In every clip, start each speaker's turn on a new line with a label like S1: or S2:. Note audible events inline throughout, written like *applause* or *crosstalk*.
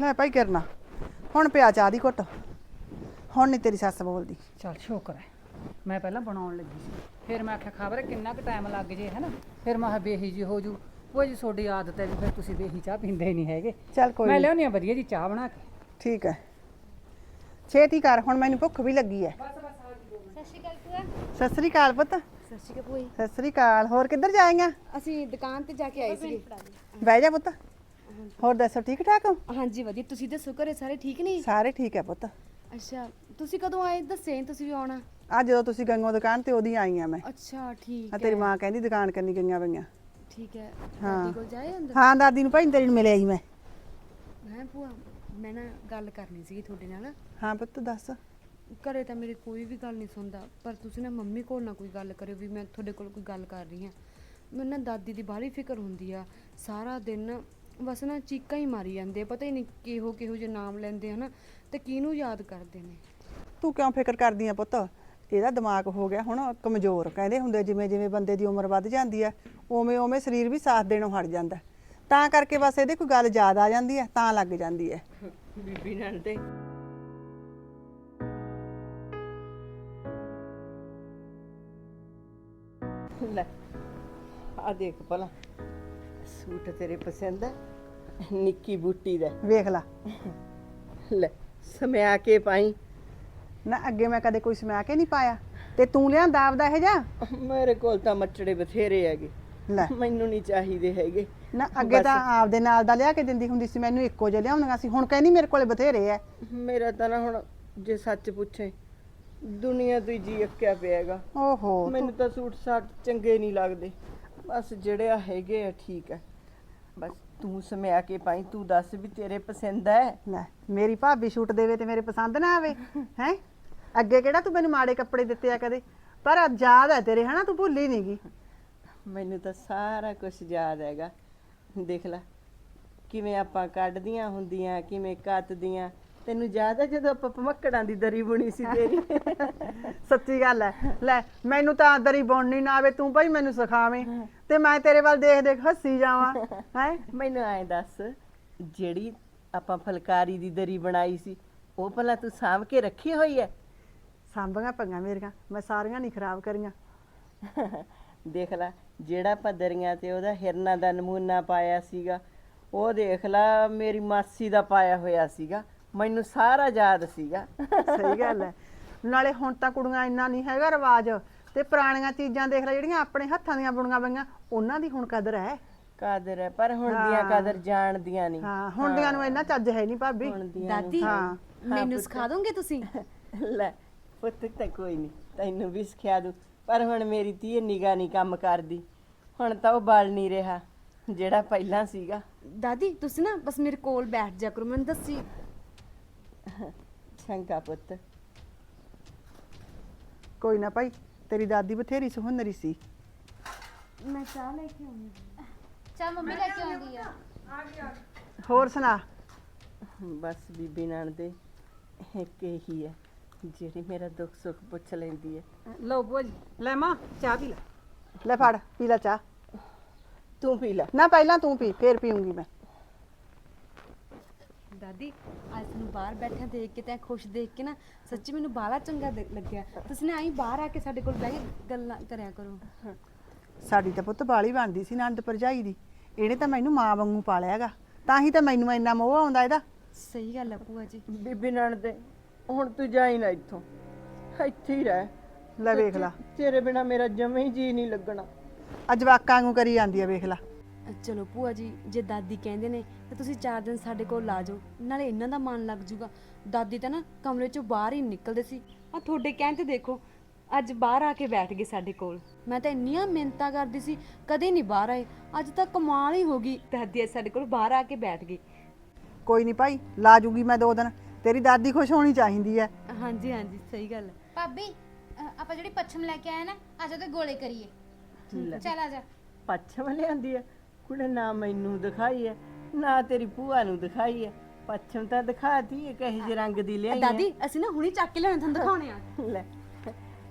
S1: ਲੈ ਭਾਈ ਕਰਨਾ ਹੁਣ ਪਿਆ ਚਾਹ ਦੀ ਘੁੱਟ। ਹੁਣ ਨਹੀਂ ਤੇਰੀ ਸੱਸ ਬੋਲਦੀ।
S2: ਚਲ ਸ਼ੁਕਰ ਹੈ। ਮੈਂ ਪਹਿਲਾਂ ਬਣਾਉਣ ਲੱਗੀ ਸੀ। ਫਿਰ ਮੈਂ ਆਖਿਆ ਖਬਰ ਕਿੰਨਾ ਕੁ ਟਾਈਮ ਲੱਗ ਜੇ ਹੈ ਨਾ ਫਿਰ ਮੈਂ ਕਿਹਾ ਬੇਹੀ ਜੀ ਹੋ ਜੂ। ਉਹ ਜੀ ਤੁਹਾਡੀ ਆਦਤ ਹੈ ਵੀ ਫਿਰ ਤੁਸੀਂ ਬੇਹੀ ਚਾਹ ਪੀਂਦੇ ਹੀ ਨਹੀਂ ਹੈਗੇ।
S1: ਚੱਲ ਕੋਈ
S2: ਮੈਂ। ਲਿਆਉਣੀ ਆ ਵਧੀਆ ਜੀ ਚਾਹ ਬਣਾ ਕੇ।
S1: ਠੀਕ ਹੈ। ਛੇਤੀ ਕਰ ਹੁਣ ਮੈਨੂੰ ਭੁੱਖ ਵੀ ਲੱਗੀ ਹੈ।
S3: ਸਤਿ ਸ਼੍ਰੀ ਅਕਾਲ ਭੂਆ।
S1: ਸਤਿ ਸ੍ਰੀ ਅਕਾਲ ਪੁੱਤ।
S3: ਸਤਿ ਸ਼੍ਰੀ ਅਕਾਲ ਭੂਆ ਜੀ।
S1: ਸਤਿ ਸ੍ਰੀ ਅਕਾਲ। ਹੋਰ ਕਿੱਧਰ ਜਾਏਂਗਾ?
S3: ਅਸੀਂ ਦੁਕਾਨ ਤੇ ਜਾ ਕੇ ਆਏ ਸੀ
S1: ਬਹਿ ਜਾ ਪੁੱਤ। ਹੋਰ ਦੱਸੋ ਠੀਕ ਠਾਕ ਹੋ?
S3: ਹਾਂਜੀ ਵਧੀਆ। ਤੁਸੀਂ ਦੱਸੋ ਘਰੇ ਸਾਰੇ ਠੀਕ ਨੇ?
S1: ਸਾਰੇ ਠੀਕ ਹੈ ਪੁੱਤ।
S3: ਅੱਛਾ ਤੁਸੀਂ ਕਦੋਂ ਆਏ? ਦੱਸੇ ਨੀ ਤੁਸੀਂ ਵੀ ਆਉਣਾ।
S1: ਆ ਜਦੋਂ ਤੁਸੀਂ ਗੰਗੋ ਦੁਕਾਨ ਤੇ ਉਹਦੀ ਆਈ ਆ ਮੈਂ।
S3: ਅੱਛਾ ਠੀਕ
S1: ਆ ਤੇਰੀ ਮਾਂ ਕਹਿੰਦੀ ਦੁਕਾਨ ਕਰਨੀ ਗਈਆਂ ਪਈਆਂ।
S3: ਠੀਕ ਹੈ।
S1: ਹਾਂ।
S3: ਦਾਦੀ ਕੋਲ ਜਾਏ ਅੰਦਰ?
S1: ਹਾਂ ਦਾਦੀ ਨੂੰ ਭਾਈ ਤੇਰੀ ਨੂੰ ਮਿਲਿਆ ਹੀ ਮੈਂ।
S3: ਮੈਂ ਭੂਆ ਮੈਂ ਨਾ ਗੱਲ ਕਰਨੀ ਸੀਗੀ ਤੁਹਾਡੇ ਨਾਲ।
S1: ਹਾਂ ਪੁੱਤ ਦੱਸ।
S3: ਘਰੇ ਤਾਂ ਮੇਰੀ ਕੋਈ ਵੀ ਗੱਲ ਨਹੀਂ ਸੁਣਦਾ ਪਰ ਤੁਸੀਂ ਨਾ ਮੰਮੀ ਕੋਲ ਨਾ ਕੋਈ ਗੱਲ ਕਰਿਓ ਵੀ ਮੈਂ ਤੁਹਾਡੇ ਕੋਲ ਕੋਈ ਗੱਲ ਕਰ ਰਹੀ ਹਾਂ। ਮੈਨੂੰ ਨਾ ਦਾਦੀ ਦੀ ਬਾਹਲੀ ਫਿਕਰ ਹੁੰਦੀ ਆ ਸਾਰਾ ਦਿਨ ਬਸ ਨਾ ਚੀਕਾਂ ਹੀ ਮਾਰੀ ਜਾਂਦੇ ਆ, ਪਤਾ ਹੀ ਨਹੀਂ ਕਿਹੋ ਕਿਹੋ ਜਿਹੇ ਨਾਮ ਲੈਂਦੇ ਹਨਾ ਤੇ ਕਿਹਨੂੰ ਯਾਦ ਕਰਦੇ ਨੇ?
S1: ਤੂੰ ਕਿਉਂ ਫਿਕਰ ਕਰਦੀ ਆ ਪੁੱਤ? ਇਹਦਾ ਦਿਮਾਗ ਹੋ ਗਿਆ ਹੁਣ ਕਮਜ਼ੋਰ ਕਹਿੰਦੇ ਹੁੰਦੇ ਜਿਵੇਂ ਜਿਵੇਂ ਬੰਦੇ ਦੀ ਉਮਰ ਵੱਧ ਜਾਂਦੀ ਹੈ ਉਵੇਂ ਉਵੇਂ ਸਰੀਰ ਵੀ ਸਾਥ ਦੇਣੋਂ ਹਟ ਜਾਂਦਾ। ਤਾਂ ਕਰਕੇ ਬਸ ਇਹਦੇ ਕੋਈ ਗੱਲ ਯਾਦ ਆ ਜਾਂਦੀ ਹੈ ਤਾਂ ਲੱਗ ਜਾਂਦੀ ਹੈ
S4: ਬੀਬੀ ਨਾਲ ਤੇ। ਲੈ ਆ ਦੇਖ ਭਲਾ ਸੂਟ ਤੇਰੇ ਪਸੰਦ ਹੈ ਨਿੱਕੀ ਬੂਟੀ ਦਾ।
S1: ਵੇਖ ਲਾ।
S4: ਲੈ ਸਮਿਆ ਕੇ ਪਾਈ।
S1: ਨਾ ਅੱਗੇ ਮੈਂ ਕਦੇ ਕੋਈ ਸਮਾ ਕੇ ਨਹੀਂ ਪਾਇਆ। ਤੇ ਤੂੰ ਲਿਆਂਦਾ ਆਪਦਾ ਇਹ ਜਾ
S4: ਮੇਰੇ ਕੋਲ ਤਾਂ ਮੱਛੜੇ ਬਥੇਰੇ ਹੈਗੇ।
S1: ਲੈ।
S4: ਮੈਨੂੰ ਨਹੀਂ ਚਾਹੀਦੇ ਹੈਗੇ।
S1: ਨਾ ਅੱਗੇ। ਤਾਂ ਆਪਦੇ ਨਾਲ ਦਾ ਲਿਆ ਕੇ ਦਿੰਦੀ ਹੁੰਦੀ ਸੀ ਮੈਨੂੰ ਇੱਕੋ ਜਿਹਾ ਲਿਆਉਂਦੀਆਂ ਸੀ। ਹੁਣ ਕਹਿੰਦੀ ਮੇਰੇ ਕੋਲੇ ਬਥੇਰੇ ਐ।
S4: ਮੇਰਾ ਤਾਂ ਨਾ ਹੁਣ ਜੇ ਸੱਚ ਪੁੱਛੇ ਦੁਨੀਆ ਤੋਂ ਹੀ ਜੀ ਅੱਕਿਆ ਪਿਆਗਾ।
S1: ਓਹੋ
S4: ਮੈਨੂੰ ਤਾਂ ਸੂਟ ਸਾਟ ਚੰਗੇ ਨਹੀਂ ਲੱਗਦੇ। ਬਸ ਜਿਹੜੇ ਹੈਗੇ ਆ ਠੀਕ ਹੈ ਬਸ। ਤੂੰ ਸਮਿਆ ਕੇ ਪਾਈ ਤੂੰ ਦੱਸ ਵੀ ਤੇਰੇ ਪਸੰਦ ਹੈ?
S1: ਲੈ ਮੇਰੀ ਭਾਬੀ ਸ਼ੂਟ ਦੇਵੇ ਤੇ ਮੇਰੇ ਪਸੰਦ ਨਾ ਆਵੇ ਹੈ? ਅੱਗੇ ਕਿਹੜਾ ਤੂੰ ਮੈਨੂੰ ਮਾੜੇ ਕੱਪੜੇ ਦਿੱਤੇ ਆ ਕਦੇ? ਪਰ ਅੱਜ ਯਾਦ ਹੈ ਤੇਰੇ ਹਨਾ? ਤੂੰ ਭੁੱਲੀ ਨਹੀਂਗੀ
S4: ਮੈਨੂੰ ਤਾਂ ਸਾਰਾ ਕੁਝ ਯਾਦ ਹੈਗਾ। ਦੇਖ ਲੈ ਕਿਵੇਂ ਆਪਾਂ ਕੱਢਦੀਆਂ ਹੁੰਦੀਆਂ ਕਿਵੇਂ ਕੱਤਦੀਆਂ। ਤੈਨੂੰ ਯਾਦ ਹੈ ਜਦੋਂ ਆਪਾਂ ਪਮੱਕੜਾਂ ਦੀ ਦਰੀ ਬੁਣੀ ਸੀ ਤੇਰੀ?
S1: ਸੱਚੀ ਗੱਲ ਹੈ। ਲੈ ਮੈਨੂੰ ਤਾਂ ਦਰੀ ਬੁਣਨੀ ਨਾ ਆਵੇ ਤੂੰ ਭਾਈ ਮੈਨੂੰ ਸਿਖਾਵੇਂ। ਤੇ ਮੈਂ ਤੇਰੇ ਵੱਲ ਦੇਖ ਦੇਖ ਹੱਸੀ ਜਾਵਾਂ *laughs* ਹੈ?
S4: ਮੈਨੂੰ ਐਂ ਦੱਸ ਜਿਹੜੀ ਆਪਾਂ ਫਲਕਾਰੀ ਦੀ ਦਰੀ ਬਣਾਈ ਸੀ ਉਹ ਭਲਾ ਤੂੰ ਸਾਂਭ ਕੇ ਰੱਖੀ ਹੋਈ ਹੈ
S1: ਸਾਂਭੀਆਂ ਪਈਆਂ ਮੇਰੀਆਂ ਮੈਂ ਸਾਰੀਆਂ ਨਹੀਂ ਖਰਾਬ ਕਰੀਆਂ। *laughs*
S4: ਦੇਖ ਲੈ ਜਿਹੜਾ ਆਪਾਂ ਦਰੀਆਂ ਤੇ ਉਹਦਾ ਹਿਰਨਾ ਦਾ ਨਮੂਨਾ ਪਾਇਆ ਸੀਗਾ ਉਹ ਦੇਖ ਲੈ ਮੇਰੀ ਮਾਸੀ ਦਾ ਪਾਇਆ ਹੋਇਆ ਸੀਗਾ ਮੈਨੂੰ ਸਾਰਾ ਯਾਦ ਸੀਗਾ।
S1: ਸਹੀ ਗੱਲ ਹੈ *laughs* ਨਾਲੇ ਹੁਣ ਤਾਂ ਕੁੜੀਆਂ ਇੰਨਾ ਨਹੀਂ ਹੈਗਾ ਰਿਵਾਜ ਤੇ ਪੁਰਾਣੀਆਂ ਚੀਜ਼ਾਂ ਦੇਖ ਲੈ ਜਿਹੜੀਆਂ ਆਪਣੇ ਹੱਥਾਂ ਦੀਆਂ ਬੁਣੀਆਂ ਪਈਆਂ ਉਹਨਾਂ ਦੀ ਹੁਣ ਕਦਰ ਹੈ।
S4: ਕਾਦਰ ਹੈ ਪਰ ਹੁਣ ਦੀਆਂ। ਕਾਦਰ ਜਾਣਦੀਆਂ ਨਹੀਂ।
S1: ਹਾਂ ਹੁਣ ਦੀਆਂ ਨੂੰ ਇੰਨਾ ਚੱਜ ਹੈ ਨਹੀਂ ਭਾਬੀ।
S4: ਹੁਣ ਦੀਆਂ ਨੂੰ-
S3: ਦਾਦੀ
S1: ਹਾਂ।
S3: ਮੈਨੂੰ ਸਿਖਾ ਦੋਗੇ ਤੁਸੀਂ? *laughs*
S4: ਲੈ ਪੁੱਤ ਤਾਂ ਕੋਈ ਨਹੀਂ ਤੈਨੂੰ ਵੀ ਸਿਖਿਆ ਦੂ। ਪਰ ਹੁਣ ਮੇਰੀ ਧੀ ਨਿਗਾ ਨਹੀਂ ਕੰਮ ਕਰਦੀ। ਹੁਣ ਤਾਂ ਉਹ ਬਲ ਨਹੀਂ ਰਿਹਾ ਜਿਹੜਾ ਪਹਿਲਾਂ ਸੀਗਾ।
S3: ਦਾਦੀ ਤੁਸੀਂ ਨਾ ਬਸ ਮੇਰੇ ਕੋਲ ਬੈਠ ਜਾ ਕਰੋ ਮੈਨੂੰ ਦੱਸੀ।
S4: ਚੰਗਾ ਪੁੱਤ।
S1: ਕੋਈ ਨਾ ਭਾਈ ਤੇਰੀ ਦਾਦੀ ਬਥੇਰੀ ਸੁਹੰਦਰੀ ਸੀ।
S3: ਮੈਂ ਚਾਹ ਲੈ ਕੇ ਆਉਂਦੀ
S5: ਚਾ ਮੰਮੀ ਲੈ ਕੇ ਆਉਂਦੀ ਆ।
S1: ਹੋਰ ਸੁਣਾ।
S4: ਬਸ ਬੀਬੀ ਨਾਨ ਦੇ ਇੱਕ ਇਹੀ ਹੈ ਜਿਹੜੀ ਮੇਰਾ ਦੁੱਖ ਸੁੱਖ ਪੁੱਛ ਲੈਂਦੀ ਹੈ।
S2: ਲਓ ਭੂਆ ਜੀ ਲੈ ਮਾਂ ਚਾਹ ਪੀ ਲੈ।
S1: ਲੈ ਫੜ ਪੀ ਲੈ ਚਾਹ।
S4: ਤੂੰ ਪੀ ਲੈ।
S1: ਨਾ ਪਹਿਲਾਂ ਤੂੰ ਪੀ ਫੇਰ ਪੀਉਂਗੀ ਮੈਂ।
S3: ਦਾਦੀ ਅੱਜ ਤੁਹਾਨੂੰ ਬਾਹਰ ਬੈਠਿਆਂ ਦੇਖ ਕੇ ਤੇ ਖੁਸ਼ ਦੇਖ ਕੇ ਨਾ ਸੱਚੀ ਮੈਨੂੰ ਬਾਹਲਾ ਚੰਗਾ ਦੇ- ਲੱਗਿਆ। ਤੁਸੀਂ ਨਾ ਆਈ ਬਾਹਰ ਆ ਕੇ ਸਾਡੇ ਕੋਲ ਬਹਿ ਕੇ ਗੱਲਾਂ ਕਰਿਆ ਕਰੋ।
S1: ਸਾਡੀ ਤਾਂ ਪੁੱਤ ਬਾਲੀ ਬਣਦੀ ਸੀ ਨੰਦ ਭਰਜਾਈ ਦੀ। ਇਹਨੇ ਤਾਂ ਮੈਨੂੰ ਮਾਂ ਵਾਂਗੂ ਪਾਲਿਆਗਾ ਤਾਂ ਹੀ ਤਾਂ ਮੈਨੂੰ ਇੰਨਾ ਮੋਹ ਆਉਂਦਾ ਇਹਦਾ।
S3: ਸਹੀ ਗੱਲ ਹੈ ਭੂਆ ਜੀ।
S4: ਬੀਬੀ ਨਾਨ ਦੇ ਹੁਣ ਤੂੰ ਜਾਈ ਨਾ ਇੱਥੋਂ। ਇੱਥੇ ਹੀ ਰਹਿ।
S1: ਲੈ ਵੇਖ ਲਾ।
S4: ਤੇਰੇ ਬਿਨਾ ਮੇਰਾ ਜਮੇ ਹੀ ਜੀ ਨਹੀਂ ਲੱਗਣਾ।
S1: ਅੱਜ ਵਾਕਾਂ ਵਾਂਗੂ ਕਰੀ ਜਾਂਦੀ ਆ ਵੇਖ ਲਾ।
S3: ਚਲੋ ਭੂਆ ਜੀ ਜੇ ਦਾਦੀ ਕਹਿੰਦੇ ਨੇ ਤਾਂ ਤੁਸੀਂ 4 ਦਿਨ ਸਾਡੇ ਕੋਲ ਲਾ ਜਾਓ ਨਾਲੇ ਇਹਨਾਂ ਦਾ ਮਨ ਲੱਗ ਜੂਗਾ। ਦਾਦੀ ਤਾਂ ਨਾ ਕਮਰੇ ਚੋਂ ਬਾਹਰ ਹੀ ਨੀ ਨਿਕਲਦੇ ਸੀ। ਆ ਤੁਹਾਡੇ ਕਹਿਣ ਤੇ ਦੇਖੋ ਅੱਜ ਬਾਹਰ ਆ ਕੇ ਬੈਠ ਗਏ ਸਾਡੇ ਕੋਲ। ਮੈਂ ਤਾਂ ਇੰਨੀਆਂ ਮਿੰਨਤਾਂ ਕਰਦੀ ਸੀ ਕਦੇ ਨਹੀਂ ਬਾਹਰ ਆਏ। ਅੱਜ ਤਾਂ ਕਮਾਲ ਹੀ ਹੋ ਗਈ। ਦਾਦੀ ਅੱਜ ਸਾਡੇ ਕੋਲ ਬਾਹਰ ਆ ਕੇ ਬੈਠ ਗਈ।
S1: ਕੋਈ ਨਹੀਂ ਭਾਈ ਲਾ ਜੂਗੀ ਮੈਂ ਦੋ ਦਿਨ। ਤੇਰੀ ਦਾਦੀ ਖੁਸ਼ ਹੋਣੀ ਚਾਹੀਦੀ ਹੈ
S3: ਹਾਂਜੀ ਹਾਂਜੀ ਸਹੀ ਗੱਲ ਹੈ
S5: ਭਾਬੀ ਅ, ਆਪਾਂ ਜਿਹੜੀ ਪੱਛਮ ਲੈ ਕੇ ਆਏ ਨਾ ਅੱਜ ਉਹਦੇ ਗੋਲੇ ਕਰੀਏ। ਚੱਲ ਆ ਜਾ।
S4: ਪੱਛਮ ਲਿਆਂਦੀ ਹੈ ਕੁੜੇ ਨਾ ਮੈਨੂੰ ਦਿਖਾਈ ਹੈ ਨਾ ਤੇਰੀ ਭੂਆ ਨੂੰ ਦਿਖਾਈ ਹੈ ਪੱਛਮ ਤਾਂ ਦਿਖਾਤੀ ਹੈ ਕਹੇ ਜਿਹੇ ਰੰਗ ਦੀ ਲਿਆਈ ਹੈ
S3: ਦਾਦੀ ਅਸੀਂ ਨਾ ਹੁਣੀ ਚੱਕ ਕੇ ਲਿਆਉਣੇ ਤੁਹਾਨੂੰ ਦਿਖਾਉਣੇ ਆ।
S4: ਲੈ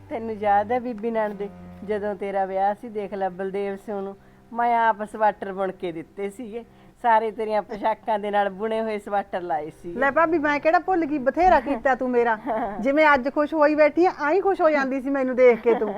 S4: ਤੈਨੂੰ ਯਾਦ ਹੈ ਬੀਬੀ ਨਾਨ ਦੇ ਜਦੋਂ ਤੇਰਾ ਵਿਆਹ ਸੀ ਦੇਖ ਲੈ ਬਲਦੇਵ ਸਿੰਘ ਨੂੰ। ਮੈਂ ਆਪ ਸਵਾਟਰ ਬੁਣ ਕੇ ਦਿੱਤੇ ਸੀਗੇ ਸਾਰੇ ਤੇਰੀਆਂ ਪੋਸ਼ਾਕਾਂ ਦੇ ਨਾਲ ਬੁਣੇ ਹੋਏ ਸਵਾਟਰ ਲਾਏ ਸੀ।
S1: ਲੈ ਭਾਬੀ ਮੈਂ ਕਿਹੜਾ ਭੁੱਲ ਗਈ ਬਥੇਰਾ ਕੀਤਾ ਤੂੰ ਮੇਰਾ। ਜਿਵੇਂ ਅੱਜ ਖੁਸ਼ ਹੋਈ ਬੈਠੀ ਆ ਆਈ ਖੁਸ਼ ਹੋ ਜਾਂਦੀ ਸੀ ਮੈਨੂੰ ਦੇਖ ਕੇ ਤੂੰ।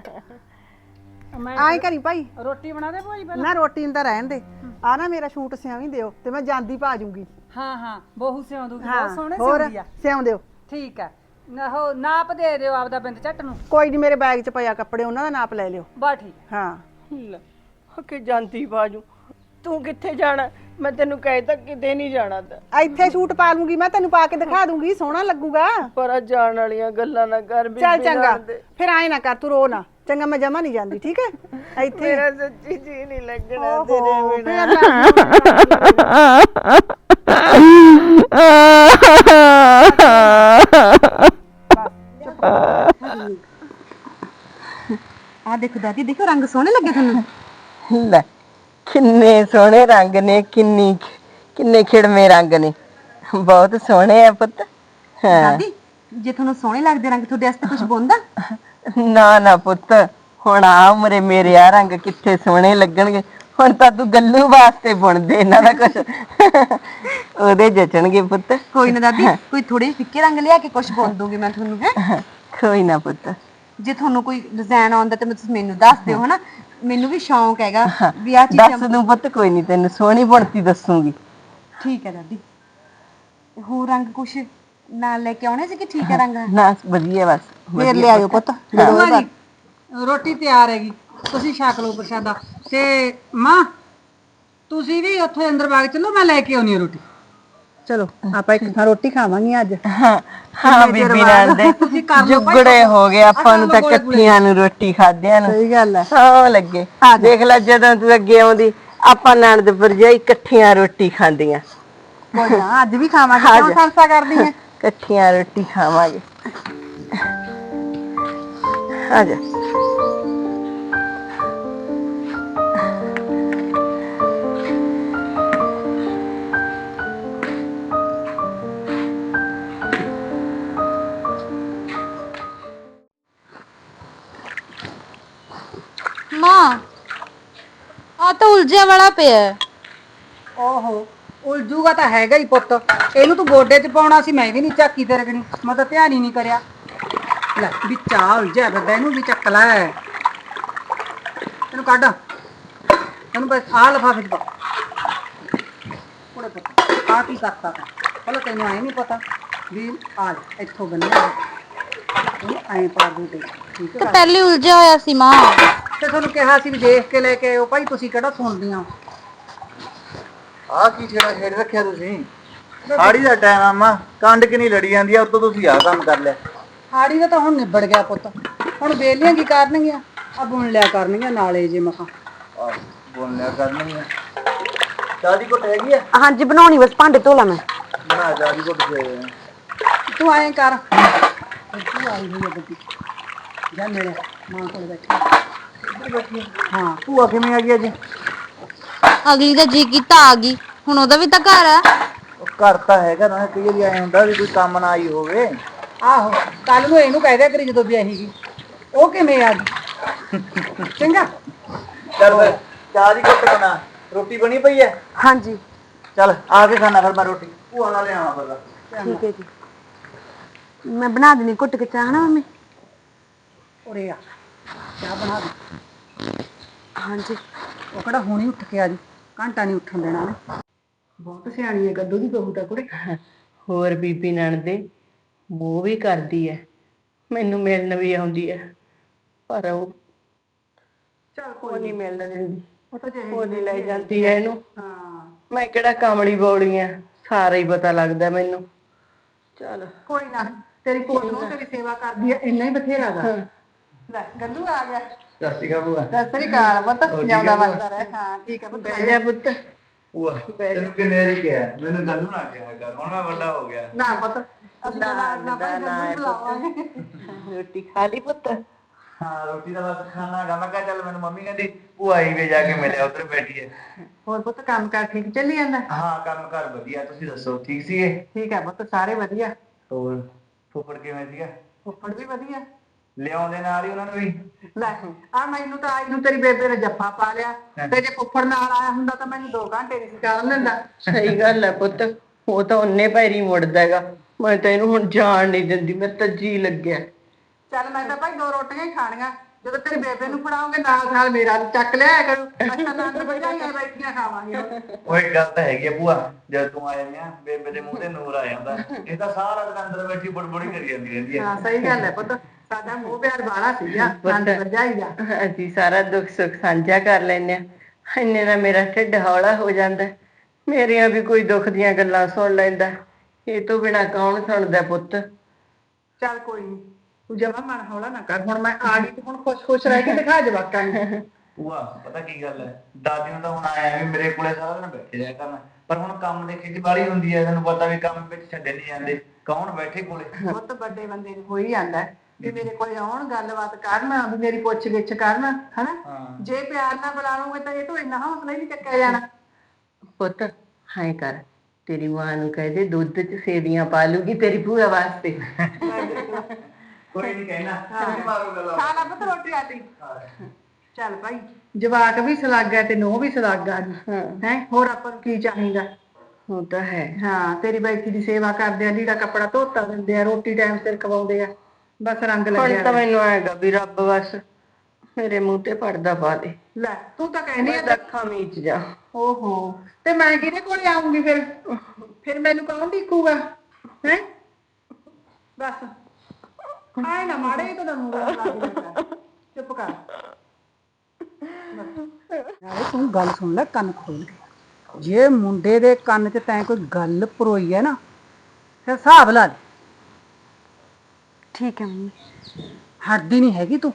S6: ਮੈਂ
S1: ਆਈ ਕਰੀ ਭਾਈ।
S6: ਰੋਟੀ ਬਣਾ ਦੇ ਭਾਈ ਪਹਿਲਾਂ?
S1: ਨਾ ਰੋਟੀ ਨੂੰ ਤਾਂ ਰਹਿਣ ਦੇ। ਆ ਨਾ ਮੇਰਾ ਸ਼ੂਟ ਸਿਆਵੀਂ ਦਿਓ ਤੇ ਮੈਂ ਜਾਂਦੀ ਪਾ ਜੂੰਗੀ।
S6: ਹਾਂ ਹਾਂ ਬਹੂ ਸਿਉਂ ਦੂਗੀ
S1: ਹਾਂ
S6: ਬਹੁਤ ਸੋਹਣੇ ਸਿਉਂਦੀ ਆ।
S1: ਸਿਆਉਂ ਦਿਓ।
S6: ਠੀਕ ਹੈ ਨਾ ਹੋ ਨਾਪ ਦੇ ਦਿਓ ਆਪਦਾ ਬਿੰਦ ਝੱਟ ਨੂੰ।
S1: ਕੋਈ ਨਹੀਂ ਮੇਰੇ ਬੈਗ 'ਚ ਪਿਆ ਕੱਪੜੇ ਉਹਨਾਂ ਦਾ ਨਾਪ ਲੈ ਲਿਓ।
S6: ਬਾ ਠੀਕ ਹੈ।
S1: ਹਾਂ।
S4: ਲੈ ਕਿ ਜਾਂਦੀ ਬਾਜੂ ਤੂੰ ਕਿੱਥੇ ਜਾਣਾ? ਮੈਂ ਤੈਨੂੰ ਕਹਿ ਤਾ ਕਿਤੇ ਨਹੀਂ ਜਾਣਾ ਤਾਂ।
S1: ਇੱਥੇ ਸ਼ੂਟ ਪਾ ਲੂੰਗੀ ਮੈਂ ਤੈਨੂੰ ਪਾ ਕੇ ਦਿਖਾ ਦੂੰਗੀ ਸੋਹਣਾ ਲੱਗੂਗਾ।
S4: ਪਰ ਆ ਜਾਣ ਵਾਲੀਆਂ ਗੱਲਾਂ ਨਾ ਕਰ ਵੀ
S1: ਚੱਲ ਚੰਗਾ ਫਿਰ ਆਏ ਨਾ ਕਰ ਤੂੰ ਰੋ ਨਾ। ਚੰਗਾ ਮੈਂ ਜਮਾ ਨਹੀਂ ਜਾਂਦੀ ਠੀਕ ਹੈ? ਇੱਥੇ।
S4: ਮੇਰਾ ਸੱਚੀ ਜੀ ਨਹੀਂ ਲੱਗਣਾ
S1: ਓਹੋ,
S4: ਤੇਰੇ ਬਿਨਾਂ।
S1: ਫਿਰ ਮੈਂ- *laughs*
S7: ਆ ਦੇਖੋ ਦਾਦੀ ਦੇਖੋ ਰੰਗ ਸੋਹਣੇ ਲੱਗੇ ਤੁਹਾਨੂੰ।
S4: ਲੈ ਕਿੰਨੇ ਸੋਹਣੇ ਰੰਗ ਨੇ ਕਿੰਨੀ ਕਿੰਨੇ ਖਿੜਵੇਂ ਰੰਗ ਨੇ। ਬਹੁਤ ਸੋਹਣੇ ਆ ਪੁੱਤ। ਹਾਂ।
S7: ਦਾਦੀ ਜੇ ਤੁਹਾਨੂੰ ਸੋਹਣੇ ਲੱਗਦੇ ਰੰਗ ਤੁਹਾਡੇ ਵਾਸਤੇ ਕੁਝ ਬੁੰਦਾ
S4: ਨਾ ਨਾ ਪੁੱਤ। ਹੁਣ ਆ ਉਮਰੇ ਮੇਰੇ ਆ ਰੰਗ ਕਿੱਥੇ ਸੋਹਣੇ ਲੱਗਣਗੇ। ਹੁਣ ਤਾਂ ਤੂੰ ਗੱਲੂ ਵਾਸਤੇ ਬੁਣਦੇ ਇਹਨਾਂ ਦਾ ਕੁਝ ਉਹਦੇ ਜਚਣਗੇ ਪੁੱਤ।
S7: ਕੋਈ ਨਾ ਦਾਦੀ ਕੋਈ ਥੋੜੇ ਫਿੱਕੇ ਰੰਗ ਲਿਆ ਕੇ ਕੁਝ ਬੁੰਦ ਦੂੰਗੀ ਮੈਂ ਤੁਹਾਨੂੰ ਹੈ?
S4: ਕੋਈ ਨਾ ਪੁੱਤ।
S7: ਜੇ ਤੁਹਾਨੂੰ ਕੋਈ ਡਿਜ਼ਾਈਨ ਆਉਂਦਾ ਤੇ ਤੁਸੀਂ ਮੈਨੂੰ ਦੱਸ ਦਿਓ ਹਨਾ? ਮੈਨੂੰ ਵੀ ਸ਼ੌਂਕ ਹੈਗਾ ਵੀ ਆ ਚੀਜ਼ਾਂ
S4: ਦੱਸ ਦੂੰ ਪੁੱਤ ਕੋਈ ਨਹੀਂ ਤੈਨੂੰ ਸੋਹਣੀ ਬੁਣਤੀ ਦੱਸੂਗੀ।
S7: ਠੀਕ ਹੈ ਦਾਦੀ। ਹੋਰ ਰੰਗ ਕੁਛ ਨਾਲ ਲੈ ਕੇ ਆਉਣੇ ਸੀ ਕਿ ਠੀਕ ਹੈ ਰੰਗ?
S4: ਨਾ ਵਧੀਆ ਬਸ
S1: ਫੇਰ ਲਿਆਇਓ ਪੁੱਤ
S6: ਭੂਆ ਜੀ ਰੋਟੀ ਤਿਆਰ ਹੈਗੀ ਤੁਸੀਂ ਛਕ ਲਓ ਪ੍ਰਸ਼ਾਦਾ। ਤੇ ਮਾਂ ਤੁਸੀਂ ਵੀ ਉੱਥੇ ਅੰਦਰ ਬਾਗ ਚੱਲੋ ਮੈਂ ਲੈ ਕੇ ਆਉਣੀ ਰੋਟੀ।
S1: ਚਲੋ ਆਪਾਂ ਇੱਕ ਥਾਂ ਰੋਟੀ ਖਾਵਾਂਗੇ ਅੱਜ।
S4: ਹਾਂ ਹਾਂ ਬੀਬੀ ਨਾਲ ਦੇ। ਜੁਗੜੇ ਹੋ ਗਏ ਆਪਾਂ ਨੂੰ ਤਾਂ ਇਕੱਠੀਆਂ ਨੂੰ ਰੋਟੀ ਖਾਦਿਆਂ ਨੂੰ।
S1: ਸਹੀ ਗੱਲ ਹੈ।
S4: ਸੌ ਲੱਗੇ। ਦੇਖ ਲੈ ਜਦੋਂ ਤੂੰ ਅੱਗੇ ਆਉਂਦੀ ਆਪਾਂ ਨਣਦ ਭਰਜਾਈ ਇਕੱਠੀਆਂ ਰੋਟੀ ਖਾਂਦੀਆਂ।
S1: ਕੋਈ ਨਾ ਅੱਜ ਵੀ ਖਾਵਾਂਗੇ। ਕਿਉਂ ਸੰਸਾ ਕਰਦੀ ਹੈ?
S4: ਇਕੱਠੀਆਂ ਰੋਟੀ ਖਾਵਾਂਗੇ ਆ ਜਾ
S2: ਮਾਂ ਆ ਤਾਂ ਉਲਝਿਆ ਵਾਲਾ ਪਿਆ ਹੈ।
S6: ਓਹੋ ਉਲਝੂਗਾ ਤਾਂ ਹੈਗਾ ਹੀ ਪੁੱਤ। ਇਹਨੂੰ ਤੂੰ ਗੋਡੇ 'ਚ ਪਾਉਣਾ ਸੀ ਮੈਂ ਵੀ ਨਹੀਂ ਚੱਕੀ ਤੇ ਰਗਣੀ ਮੈਂ ਤਾਂ ਧਿਆਨ ਹੀ ਨਹੀਂ ਕਰਿਆ। ਲੈ ਵਿੱਚ ਆ ਉਲਝਿਆ ਬੱਦਾ ਇਹਨੂੰ ਵੀ ਚੱਕ ਲੈ। ਇਹਨੂੰ ਕੱਢ। ਇਹਨੂੰ ਬਸ ਆ ਲਫਾਫੇ 'ਚ ਪਾ। ਉਹਦੇ ਪੁੱਤ ਆ ਕੀ ਕਰਤਾ ਤਾ? ਪਹਿਲਾਂ ਤੈਨੂੰ ਆਏ ਨਹੀਂ ਪਤਾ ਵੀ ਆ ਲੈ, ਇੱਥੋਂ ਬੰਨਿਆ ਇਹ ਐਂ ਪਾ ਦੂੰ ਤੇ ਠੀਕ
S2: ਤਾਂ
S6: ਹੈ
S2: ਪਹਿਲੇ ਉਲਝਿਆ ਹੋਇਆ ਸੀ ਮਾਂ।
S6: ਤੇ ਤੁਹਾਨੂੰ ਕਿਹਾ ਸੀ ਵੀ ਦੇਖ ਕੇ ਲੈ ਕੇ ਆਇਓ ਭਾਈ ਤੁਸੀਂ ਕਿਹੜਾ ਸੁਣਦੀਆਂ?
S8: ਆ ਕੀ ਛੇੜਾ ਛੇੜ ਰੱਖਿਆ ਤੁਸੀਂ? ਹਾੜੀ ਦਾ ਟਾਈਮ ਆਮਾ ਕੰਡ ਕਿ ਨਹੀਂ ਲੜੀ ਜਾਂਦੀ ਆ ਉਤੋਂ ਤੁਸੀਂ ਆ ਕੰਮ ਕਰ ਲਿਆ।
S6: ਹਾੜੀ ਦਾ ਤਾਂ ਹੁਣ ਨਿਬੜ ਗਿਆ ਪੁੱਤ। ਹੁਣ ਵੇਲੀਆਂ ਕੀ ਕਰਨਗੀਆਂ? ਆ ਬੁਣ ਲਿਆ ਕਰਨਗੀਆਂ ਨਾਲੇ ਜੇ ਮਖਾ।
S8: ਆ ਬੋਲ ਲਿਆ ਕਰਨੀ ਆ ਦਾਦੀ ਕੋ ਹੈਗੀ ਆ?
S7: ਹਾਂਜੀ ਬਣਾਉਣੀ ਬਸ ਭਾਂਡੇ ਧੋ ਲਾ ਮੈਂ।
S8: ਨਾ ਦਾਦੀ ਕੋ ਤੇ
S6: ਤੂੰ ਐਂ ਕਰ। ਤੂੰ ਆਈ ਹੋਈ ਆ ਬੱਤੀ ਜਾ ਮੇਰੇ ਮਾਂ ਕੋਲ ਬੈਠੀ। ਹਾਂ।
S8: ਭੂਆ ਕਿਵੇਂ ਆ ਗਈ ਅੱਜ?
S2: ਅਗਲੀ ਦਾ ਜੀ ਕੀਤਾ ਆ ਗਈ। ਹੁਣ ਉਹਦਾ ਵੀ ਤਾਂ ਘਰ
S8: ਉਹ ਘਰ ਤਾਂ ਹੈਗਾ ਨਾ ਕਈ ਵਾਰੀ ਆਏ ਹੁੰਦਾ ਵੀ ਕੋਈ ਕੰਮ ਨਾ ਆਈ ਹੋਵੇ।
S6: ਆਹੋ ਕੱਲ ਨੂੰ ਇਹਨੂੰ ਕਹਿ ਦਿਆ ਕਰੀ ਜਦੋਂ ਵਿਆਹੀ ਗਈ। ਉਹ ਕਿਵੇਂ ਆ ਗਈ? ਚੰਗਾ।
S8: ਚੱਲ ਫਿਰ ਚਾਹ ਦੀ ਘੁੱਟ ਬਣਾ। ਰੋਟੀ ਬਣੀ ਪਈ ਐ?
S7: ਹਾਂਜੀ।
S8: ਚੱਲ ਆ ਕੇ ਖਾਣਾ ਫਿਰ ਮੈਂ ਰੋਟੀ। ਭੂਆ ਨਾਲ ਲਿਆਵਾਂ ਫਿਰ
S7: ਠੀਕ ਹੈ ਜੀ। ਮੈਂ ਬਣਾ ਦੇਣੀ ਘੁੱਟ ਕੇ ਚਾਹ ਨਾ ਮੰਮੀ।
S6: ਉਰੇ ਆ। ਚਾਹ ਬਣਾ ਦੇ।
S7: ਹਾਂਜੀ।
S6: ਉਹ ਕਿਹੜਾ ਹੁਣੀ ਉੱਠ ਕੇ ਆ ਜੀ। ਘੰਟਾ ਨਹੀਂ ਉੱਠਣ ਦੇਣਾ ਨੇ ਬਹੁਤ ਸਿਆਣੀ ਹੈ ਗੱਦੂ ਦੀ ਬਹੂ ਤਾਂ ਕੁੜੇ।
S4: ਹੋਰ ਬੀਬੀ ਨਣਦੇ ਮੋਹ ਵੀ ਕਰਦੀ ਐ ਮੈਨੂੰ ਮਿਲਣ ਵੀ ਆਉਂਦੀ ਐ ਪਰ ਉਹ
S6: ਚੱਲ
S4: ਉਹ ਨਹੀਂ ਮਿਲਣ ਦਿੰਦੀ।
S6: ਉਹ ਤਾਂ ਜੇ
S4: ਉਹ ਨਹੀਂ ਲੈ ਜਾਂਦੀ ਐ ਇਹਨੂੰ।
S6: ਹਾਂ।
S4: ਮੈਂ ਕਿਹੜਾ ਕਾਮੜੀ ਬੌਲੀ ਆ ਸਾਰਾ ਹੀ ਪਤਾ ਲੱਗਦਾ ਮੈਨੂੰ। ਚਲ।
S6: ਕੋਈ ਨਾ ਤੇਰੀ ਪੁੱਤ ਨੂੰ ਤੇਰੀ ਸੇਵਾ ਕਰਦੀ ਹੈ ਇੰਨਾ ਹੀ ਬਥੇਰਾ ਗਾ। ਲੈ ਗੱਲੂ ਆ ਗਿਆ।
S8: ਸਤਿ ਸ਼੍ਰੀ ਅਕਾਲ ਭੂਆ।
S6: ਸਤਿ ਸ੍ਰੀ ਅਕਾਲ ਪੁੱਤ ਜਿਉਂਦਾ ਵੱਸਦਾ ਰਹਿ। ਹਾਂ ਠੀਕ ਹੈ ਪੁੱਤ।
S4: ਬਹਿ ਜਾ ਪੁੱਤ।
S8: ਭੂਆ ਤੈਨੂੰ ਕਿੰਨੇ ਵਾਰੀ ਕਿਹਾ? ਮੈਨੂੰ ਗੱਲ ਨਾ ਕਿਹਾ ਕਰ। ਹੁਣ ਮੈਂ ਵੱਡਾ ਹੋ ਗਿਆ।
S6: ਨਾ ਪੁੱਤ ਅਸੀਂ ਤਾਂ ਨਾ ਨਾ ਭਾਈ ਗੱਲੂ ਬੁਲਾਵਾਂਗੇ।
S4: ਰੋਟੀ ਖਾ ਲਈ ਪੁੱਤ।
S8: ਹਾਂ ਰੋਟੀ ਦਾ ਬਸ ਖਾਣਾ ਗਾ ਮੈਂ ਕਿਹਾ ਚੱਲ ਮੈਨੂੰ ਮੰਮੀ ਕਹਿੰਦੀ ਭੂਆ ਆਈ ਵੇ ਜਾ ਕੇ ਮਿਲਿਆ ਉੱਧਰ ਬੈਠੀ ਐ
S6: ਹੋਰ ਪੁੱਤ ਕੰਮ ਕਰ ਠੀਕ ਚੱਲੀ ਜਾਂਦਾ?
S8: ਹਾਂ ਕੰਮ ਘਰ ਵਧੀਆ। ਤੁਸੀਂ ਦੱਸੋ ਠੀਕ ਸੀਗੇ?
S6: ਠੀਕ ਹੈ ਪੁੱਤ ਸਾਰੇ ਵਧੀਆ।
S8: ਹੋਰ ਫੁੱਫੜ ਕਿਵੇਂ ਸੀਗਾ?
S6: ਉੱਪਰ ਵੀ ਵਧੀਆ।
S8: ਲਿਆਉਂਦੇ ਨਾਲ ਹੀ ਉਹਨਾਂ ਨੂੰ ਵੀ।
S2: ਲੈ ਆ ਮੈਨੂੰ ਤਾਂ ਆਈ ਨੂੰ ਤੇਰੀ ਬੇਬੇ ਨੇ ਜੱਫਾ ਪਾ ਲਿਆ। ਤੇ ਜੇ ਫੁੱਫੜ ਨਾਲ ਆਇਆ ਹੁੰਦਾ ਤਾਂ ਮੈਨੂੰ 2 ਘੰਟੇ ਨਹੀਂ ਚੱਲ ਲੈਂਦਾ
S4: ਸਹੀ ਗੱਲ ਹੈ ਪੁੱਤ ਉਹ ਤਾਂ ਉਹਨੇ ਪੈਰੀ ਮੁੜਦਾ ਹੈਗਾ। ਮੈਂ ਤਾਂ ਇਹਨੂੰ ਹੁਣ ਜਾਣ ਨਹੀਂ ਦਿੰਦੀ ਮੈਂ ਤਾਂ ਜੀ ਲੱਗਿਆ।
S2: ਚੱਲ ਮੈਂ ਤਾਂ ਭਾਈ ਦੋ ਰੋਟੀਆਂ ਹੀ ਖਾਣੀਆਂ ਜਦੋਂ ਤੇਰੀ ਬੇਬੇ ਨੂੰ ਫੜਾਉਂਗੇ ਨਾਲ ਨਾਲ ਮੇਰਾ ਵੀ ਚੱਕ ਲਿਆ ਕਰੂ। ਅੱਛਾ ਨੰਦ ਭਜਾਈਆਂ ਬੈਠੀਆਂ ਖਾਵਾਂਗੇ।
S8: ਇੱਕ ਗੱਲ ਤਾਂ ਹੈਗੀ ਆ ਭੂਆ ਜਦ ਤੂੰ ਆ ਜਾਂਦੀ ਆ ਬੇਬੇ ਦੇ ਮੂੰਹ ਤੇ ਨੂਰ ਆ ਜਾਂਦਾ। ਇਹ ਤਾਂ ਸਾਰਾ ਦਿਨ ਅੰਦਰ ਬੈਠੀ ਬੜਬੜੀ ਕਰੀ ਜਾਂਦੀ ਰਹਿੰਦੀ ਆ।
S2: ਹਾਂ ਸਹੀ ਗੱਲ ਹੈ ਪੁੱਤ। ਸਾਡਾ ਮੂੰਹ ਪਿਆਰ ਸੀਗਾ
S4: ਅਸੀਂ ਸਾਰਾ ਦੁੱਖ ਸੁੱਖ ਸਾਂਝਾ ਕਰ ਲੈਨੇ ਆ ਇੰਨੇ ਨਾਲ ਮੇਰਾ ਢਿੱਡ ਹੌਲਾ ਹੋ ਜਾਂਦਾ। ਹੈ। ਮੇਰੀਆਂ ਵੀ ਕੋਈ ਦੁੱਖ ਦੀਆਂ ਗੱਲਾਂ ਸੁਣ ਲੈਂਦਾ। ਹੈ। ਇਹ ਤੋਂ ਬਿਨਾ ਕੌਣ ਸੁਣਦਾ ਪੁੱਤ?
S2: ਚੱਲ ਕੋਈ ਨਹੀਂ ਤੂੰ ਜਮਾ ਮਨ ਹੌਲਾ ਨਾ ਕਰ। ਹੁਣ ਮੈਂ ਆ ਗਈ ਤੇ ਹੁਣ ਖੁਸ਼ ਖੁਸ਼ ਰਹਿ ਕੇ ਦਿਖਾ ਜਵਾਕਾਂ ਨੂੰ।
S8: ਭੂਆ ਪਤਾ ਕੀ ਗੱਲ ਹੈ? ਦਾਦੀ ਨੂੰ ਤਾਂ ਹੁਣ ਆਇਆ ਵੀ ਮੇਰੇ ਕੋਲੇ ਸਾਰਾ ਦਿਨ ਬੈਠੇ ਰਿਹਾ ਕਰਨਾ। ਪਰ ਹੁਣ ਕੰਮ ਦੇ ਖਿੱਚ ਵਾਲੀ ਹੁੰਦੀ ਹੈ ਤੈਨੂੰ ਪਤਾ ਵੀ ਕੰਮ ਵਿੱਚ ਛੱਡੇ ਨਹੀਂ ਜਾਂਦੇ। ਕੌਣ ਬੈਠੇ ਕੋਲੇ?
S2: ਬਹੁਤ ਵੱਡੇ ਬੰਦੇ ਨੂੰ ਹੋਈ ਜਾਂਦਾ। ਹੈ ਵੀ ਮੇਰੇ ਕੋਲ ਆਉਣ ਗੱਲਬਾਤ ਕਰਨ ਵੀ ਮੇਰੀ ਪੁੱਛ ਗਿੱਛ ਕਰਨ ਹਨਾ?
S8: ਹਾਂ।
S2: ਜੇ ਪਿਆਰ ਨਾਲ ਬੁਲਾਉਂਗੇ ਤਾਂ ਇਹ ਤੋਂ ਇੰਨਾ ਹੌਸਲਾ ਹੀ ਨਹੀਂ ਚੱਕਿਆ ਜਾਣਾ।
S4: ਪੁੱਤ ਹਾਂ ਕਰ ਤੇਰੀ ਮਾਂ ਨੂੰ ਕਹਿ ਦੇ ਦੁੱਧ 'ਚ ਸੇਵੀਆਂ ਪਾ ਲੂਗੀ ਤੇਰੀ ਭੂਆ ਵਾਸਤੇ।
S8: ਕੋਈ ਨਹੀਂ ਕਹਿਣਾ ਮਾਰੋ ਗੱਲ।
S2: ਸਾਲਾ ਪੁੱਤ ਰੋਟੀ ਆਤੀ ਚੱਲ ਭਾਈ। ਜਵਾਕ ਵੀ ਸਲਾਗਾ ਤੇ ਨੋ ਵੀ ਸਲਾਗਾ। ਜੀ ਹੈ ਹੋਰ ਆਪਾਂ ਨੂੰ ਕੀ ਚਾਹੀਦਾ?
S4: ਉਹ ਤਾਂ ਹੈ।
S2: ਹਾਂ ਤੇਰੀ ਬੈਠੀ ਦੀ ਸੇਵਾ ਕਰਦੇ ਆ ਲੀੜਾ ਕੱਪੜਾ ਧੋਤਾ ਦਿੰਦੇ ਆ ਰੋਟੀ ਟਾਈਮ ਸਿਰ ਖਵਾਉਂਦੇ ਆ। ਬਸ ਰੰਗ
S4: ਹੁਣ
S2: ਲੱਗਿਆ
S4: ਤਾਂ ਮੈਨੂੰ ਆਏਗਾ ਵੀ ਰੱਬ ਬਸ ਮੇਰੇ ਮੂੰਹ ਤੇ ਪਰਦਾ ਪਾ ਦੇ।
S2: ਲੈ ਤੂੰ ਤਾਂ ਕਹਿੰਦੀ ਆ
S4: ਅੱਖਾਂ ਮੀਚ ਜਾ।
S2: ਓਹੋ ਤੇ ਮੈਂ ਕਿਹਦੇ ਕੋਲੇ ਆਉਂਗੀ ਫਿਰ? ਫਿਰ ਮੈਨੂੰ ਕੌਣ ਦੇਖੂਗਾ? ਹੈ? ਬਸ। ਆਏ ਨਾ ਮਾੜੇ ਤਾਂ ਨੂੰ ਚੁੱਪ ਕਰ। ਨਾਲੇ ਤੂੰ ਗੱਲ ਸੁਣ ਲੈ ਕੰਨ ਖੋਲ ਕੇ। ਜੇ ਮੁੰਡੇ ਦੇ ਕੰਨ 'ਚ ਤੈਂ ਕੋਈ ਗੱਲ ਪਰੋਈ ਹੈ ਨਾ ਫਿਰ ਹਿਸਾਬ ਲਾ ਲੈ।
S3: ਠੀਕ ਹੈ ਮੰਮੀ।
S2: ਹਟਦੀ ਨਹੀਂ ਹੈਗੀ ਤੂੰ।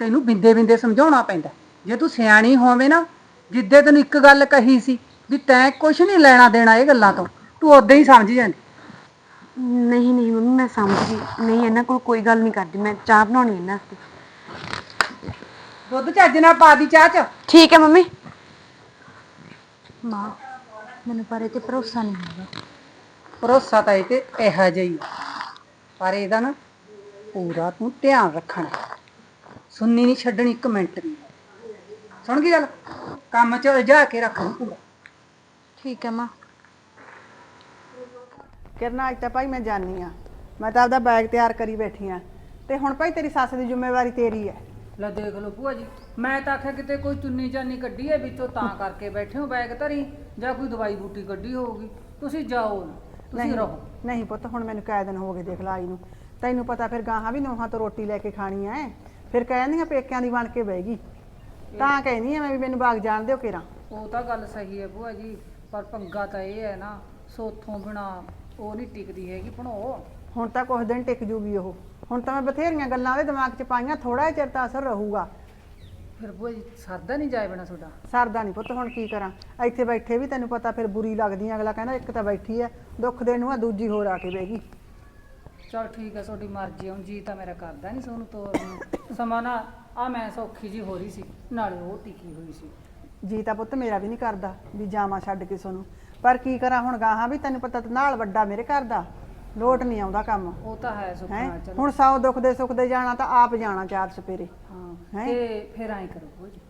S2: ਤੈਨੂੰ ਬਿੰਦੇ ਬਿੰਦੇ ਸਮਝਾਉਣਾ ਪੈਂਦਾ। ਜੇ ਤੂੰ ਸਿਆਣੀ ਹੋਵੇਂ ਨਾ ਜਿੱਦੇ ਤੈਨੂੰ ਇੱਕ ਗੱਲ ਕਹੀ ਸੀ ਵੀ ਤੈਂ ਕੁਝ ਨਹੀਂ ਲੈਣਾ ਦੇਣਾ ਇਹ ਗੱਲਾਂ ਤੋਂ ਤੂੰ ਉਦਾਂ ਹੀ ਸਮਝ ਜਾਂਦੀ।
S3: ਨਹੀਂ ਨਹੀਂ ਮੰਮੀ ਮੈਂ ਸਮਝ ਗਈ ਨਹੀਂ ਇਹਨਾਂ ਕੋਲ ਕੋਈ ਗੱਲ ਨਹੀਂ ਕਰਦੀ। ਮੈਂ ਚਾਹ ਬਣਾਉਣੀ ਹੈ ਇਹਨਾਂ ਵਾਸਤੇ।
S2: ਦੁੱਧ ਚੱਜ ਨਾਲ ਪਾ ਦੀ ਚਾਹ ਚ।
S3: ਠੀਕ ਹੈ ਮੰਮੀ।
S5: ਮਾਂ ਮੈਨੂੰ ਪਰ ਇਹ ਤੇ ਭਰੋਸਾ ਨਹੀਂ ਹੈਗਾ।
S2: ਭਰੋਸਾ ਤਾਂ ਇਹ ਤੇ ਇਹੋ ਜਿਹਾ ਹੀ ਆ। ਪਰ ਇਹਦਾ ਨਾ ਪੂਰਾ ਤੂੰ ਧਿਆਨ ਰੱਖਣਾ। ਸੁਣਨੀ ਨਹੀਂ ਛੱਡਣੀ ਇੱਕ ਮਿੰਟ ਵੀ ਸੁਣ ਗਈ ਗੱਲ? ਕੰਮ ਚ ਉਲਝਾ ਕੇ ਰੱਖਣਾ ਪੂਰਾ
S5: ਠੀਕ ਹੈ ਮਾਂ।
S1: ਕਿਰਨਾ ਅੱਜ ਤਾਂ ਭਾਈ ਮੈਂ ਜਾਣੀ ਆ। ਮੈਂ ਤਾਂ ਆਪਦਾ ਬੈਗ ਤਿਆਰ ਕਰੀ ਬੈਠੀ ਆ। ਤੇ ਹੁਣ ਭਾਈ ਤੇਰੀ ਸੱਸ ਦੀ ਜ਼ਿੰਮੇਵਾਰੀ ਤੇਰੀ ਹੈ।
S6: ਲੈ ਦੇਖ ਲਓ ਭੂਆ ਜੀ ਮੈਂ ਤਾਂ ਆਖਿਆ ਕਿਤੇ ਕੋਈ ਚੁੰਨੀ ਚਾਨੀ ਕੱਢੀ ਹੈ ਵਿੱਚੋਂ ਤਾਂ ਕਰਕੇ ਬੈਠੇ ਹੋ ਬੈਗ ਧਰੀ ਜਾਂ ਕੋਈ ਦਵਾਈ ਬੂਟੀ ਕੱਢੀ ਹੋਊਗੀ। ਤੁਸੀਂ ਜਾਓ ਨਾ, ਤੁਸੀਂ ਰਹੋ।
S1: ਨਹੀਂ ਪੁੱਤ ਹੁਣ ਮੈਨੂੰ ਕਾਇ ਦਿਨ ਹੋ ਗਏ ਦੇਖ ਲਾਈ ਨੂੰ। ਤੈਨੂੰ ਪਤਾ ਫਿਰ ਗਾਹਾਂ ਵੀ ਨੋਹਾਂ ਤੋਂ ਰੋਟੀ ਲੈ ਕੇ ਖਾਣੀ ਐ। ਫਿਰ ਕਹਿੰਦੀਆਂ ਪੇਕਿਆਂ ਦੀ ਬਣ ਕੇ ਬਹਿਗੀ ਤਾਂ ਕਹਿੰਦੀ ਆ ਮੈਂ ਵੀ ਮੈਨੂੰ ਬਾਗ ਜਾਣ ਦਿਓ ਕਿਰਾਂ।
S6: ਉਹ ਤਾਂ ਗੱਲ ਸਹੀ ਹੈ ਭੂਆ ਜੀ ਪਰ ਪੰਗਾ ਤਾਂ ਇਹ ਹੈ ਨਾ ਸੋਥੋਂ ਬਿਨਾ ਉਹ ਨਹੀਂ ਟਿਕਦੀ ਹੈਗੀ ਭਣੋ।
S1: ਹੁਣ ਤਾਂ ਕੁਝ ਦਿਨ ਟਿਕ ਜੂਗੀ ਉਹ। ਹੁਣ ਤਾਂ ਮੈਂ ਬਥੇਰੀਆਂ ਗੱਲਾਂ ਉਹਦੇ ਦਿਮਾਗ 'ਚ ਪਾਈਆਂ ਥੋੜਾ ਜਿਹਾ ਚਿਰ ਤਾਂ ਅਸਰ ਰਹੂਗਾ।
S6: ਫਿਰ ਭੂਆ ਜੀ ਸਰਦਾ ਨਹੀਂ ਜਾਏ ਬਿਨਾ ਤੁਹਾਡਾ?
S1: ਸਰਦਾ ਨਹੀਂ ਪੁੱਤ ਹੁਣ ਕੀ ਕਰਾਂ? ਇੱਥੇ ਬੈਠੇ ਵੀ ਤੈਨੂੰ ਪਤਾ ਫਿਰ ਬੁਰੀ ਲੱਗਦੀ ਆ ਅਗਲਾ ਕਹਿੰਦਾ ਇੱਕ ਤਾਂ ਬੈਠੀ ਐ ਦੁੱਖ ਦੇਣ ਨੂੰ ਆ ਦੂਜੀ ਹੋਰ ਆ ਕੇ ਬਹਿਗੀ
S6: ਚਲ ਠੀਕ ਹੈ ਤੁਹਾਡੀ ਮਰਜ਼ੀ ਹੁਣ ਜੀ ਤਾਂ ਮੇਰਾ ਕਰਦਾ ਨਹੀਂ ਸੋਨੂੰ ਤੋਰਨ ਨੂੰ। ਸਮਾਂ ਨਾ ਆ ਮੈਂ ਸੌਖੀ ਜੀ ਹੋ ਰਹੀ ਸੀ ਨਾਲੇ ਉਹ ਟਿਕੀ ਹੋਈ ਸੀ।
S1: ਜੀ ਤਾਂ ਪੁੱਤ ਮੇਰਾ ਵੀ ਨਹੀਂ ਕਰਦਾ ਵੀ ਜਾਵਾਂ ਛੱਡ ਕੇ ਸੋਨੂੰ। ਪਰ ਕੀ ਕਰਾਂ ਹੁਣ ਗਾਹਾਂ ਵੀ ਤੈਨੂੰ ਪਤਾ ਤੇ ਨਾਲ ਵੱਡਾ ਮੇਰੇ ਘਰ ਦਾ ਲੋਟ ਨਹੀਂ ਆਉਂਦਾ ਕੰਮ।
S6: ਉਹ ਤਾਂ ਹੈ
S1: ਹੈ?
S6: ਸੁਪਨਾ ਚਲੋ।
S1: ਹੁਣ ਸੌ ਦੁੱਖ ਦੇ ਸੁੱਖ ਦੇ ਜਾਣਾ ਤਾਂ ਆਪ ਜਾਣਾ ਚਾਰ ਸਪੇਰੇ
S6: ਹਾਂ
S1: ਹੈਂ?
S6: ਤੇ ਫਿਰ ਐਂ ਕਰੋ ਭੂਆ ਜੀ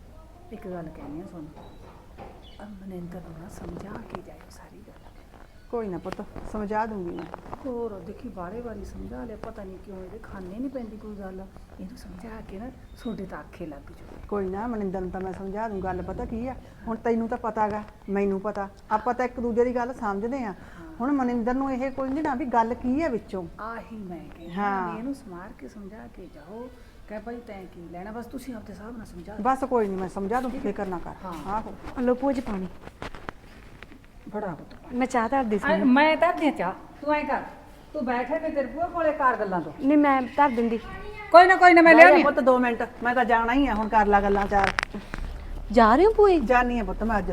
S6: ਇੱਕ ਗੱਲ ਕਹਿਣੀ ਆ ਤੁਹਾਨੂੰ ਮਨਿੰਦਰ ਨੂੰ ਨਾ ਸਮਝਾ ਕੇ ਜਾਇਓ ਸਾਰੀ।
S1: ਕੋਈ ਨਾ ਪੁੱਤ ਸਮਝਾ ਦੂੰਗੀ ਮੈਂ।
S6: ਹੋਰ ਦੇਖੀ ਬਾਰੇ ਵਾਰੀ ਸਮਝਾ ਲਿਆ ਪਤਾ ਨਹੀਂ ਕਿਉਂ ਇਹਦੇ ਖਾਨੇ ਨਹੀਂ ਪੈਂਦੀ ਕੋਈ ਗੱਲ। ਇਹਨੂੰ ਸਮਝਾ ਕੇ ਨਾ ਤੁਹਾਡੇ ਤਾਂ ਆਖੇ ਲੱਗ ਜੂ
S1: ਕੋਈ ਨਾ ਮਨਿੰਦਰ ਨੂੰ ਤਾਂ ਮੈਂ ਸਮਝਾ ਦੂੰ ਗੱਲ ਪਤਾ ਕੀ ਆ? ਹੁਣ ਤੈਨੂੰ ਤਾਂ ਪਤਾਗਾ ਮੈਨੂੰ ਪਤਾ। ਆਪਾਂ ਤਾਂ ਇੱਕ ਦੂਜੇ ਦੀ ਗੱਲ ਸਮਝਦੇ ਆ। ਹੁਣ ਮਨਿੰਦਰ ਨੂੰ ਇਹ ਕੋਈ ਨਹੀਂ ਨਾ ਵੀ ਗੱਲ ਕੀ ਹੈ ਵਿੱਚੋਂ।
S6: ਆਹੀ ਮੈਂ ਕਹਿੰਦੀ
S1: ਹਾਂ।
S6: ਹਾਂ। ਇਹਨੂੰ ਸਮਾਰ ਕੇ ਸਮਝਾ ਕੇ ਜਾਓ। ਕਹਿ ਭਾਈ ਤੈਂ ਕੀ ਲੈਣਾ ਬਸ ਤੁਸੀਂ ਆਪਦੇ ਹਿਸਾਬ ਨਾਲ ਸਮਝਾ ਦਿਓ।
S1: ਬਸ ਕੋਈ ਨਹੀਂ ਮੈਂ ਸਮਝਾ ਦੂੰ ਫਿਕਰ ਨਾ ਕਰ। ਆਹੋ।
S3: ਲੋ ਭੂਆ ਜੀ ਪਾਣੀ।
S6: ਬੜਾ ਪੁੱਤ।
S3: ਮੈਂ ਚਾਹ ਧਰਦੀ ਸੀ।
S6: ਮੈਂ ਤਾਂ ਦੇ ਚਾਹ। ਤੂੰ ਐਂ ਕਰ ਤੂੰ ਬੈਠੇ ਨੇ ਤੇਰੇ ਭੂਆ ਕੋਲੇ ਕਰ ਗੱਲਾਂ ਤੋਂ।
S3: ਨਹੀਂ ਮੈਂ ਧਰ ਦਿੰਦੀ।
S6: ਕੋਈ ਨਾ ਕੋਈ ਨਾ ਮੈਂ
S1: ਲੈ
S6: ਲਿਆਉਣੀ
S1: ਪੁੱਤ 2 ਮਿੰਟ ਮੈਂ ਤਾਂ ਜਾਣਾ ਹੀ ਆ ਹੁਣ ਕਰ ਲਾ ਗੱਲਾਂ ਚਾਰ
S3: ਜਾ ਰਹੇ ਹੋ ਭੂਏ?
S1: ਜਾਣੀ ਆ ਪੁੱਤ ਮੈਂ ਅੱਜ।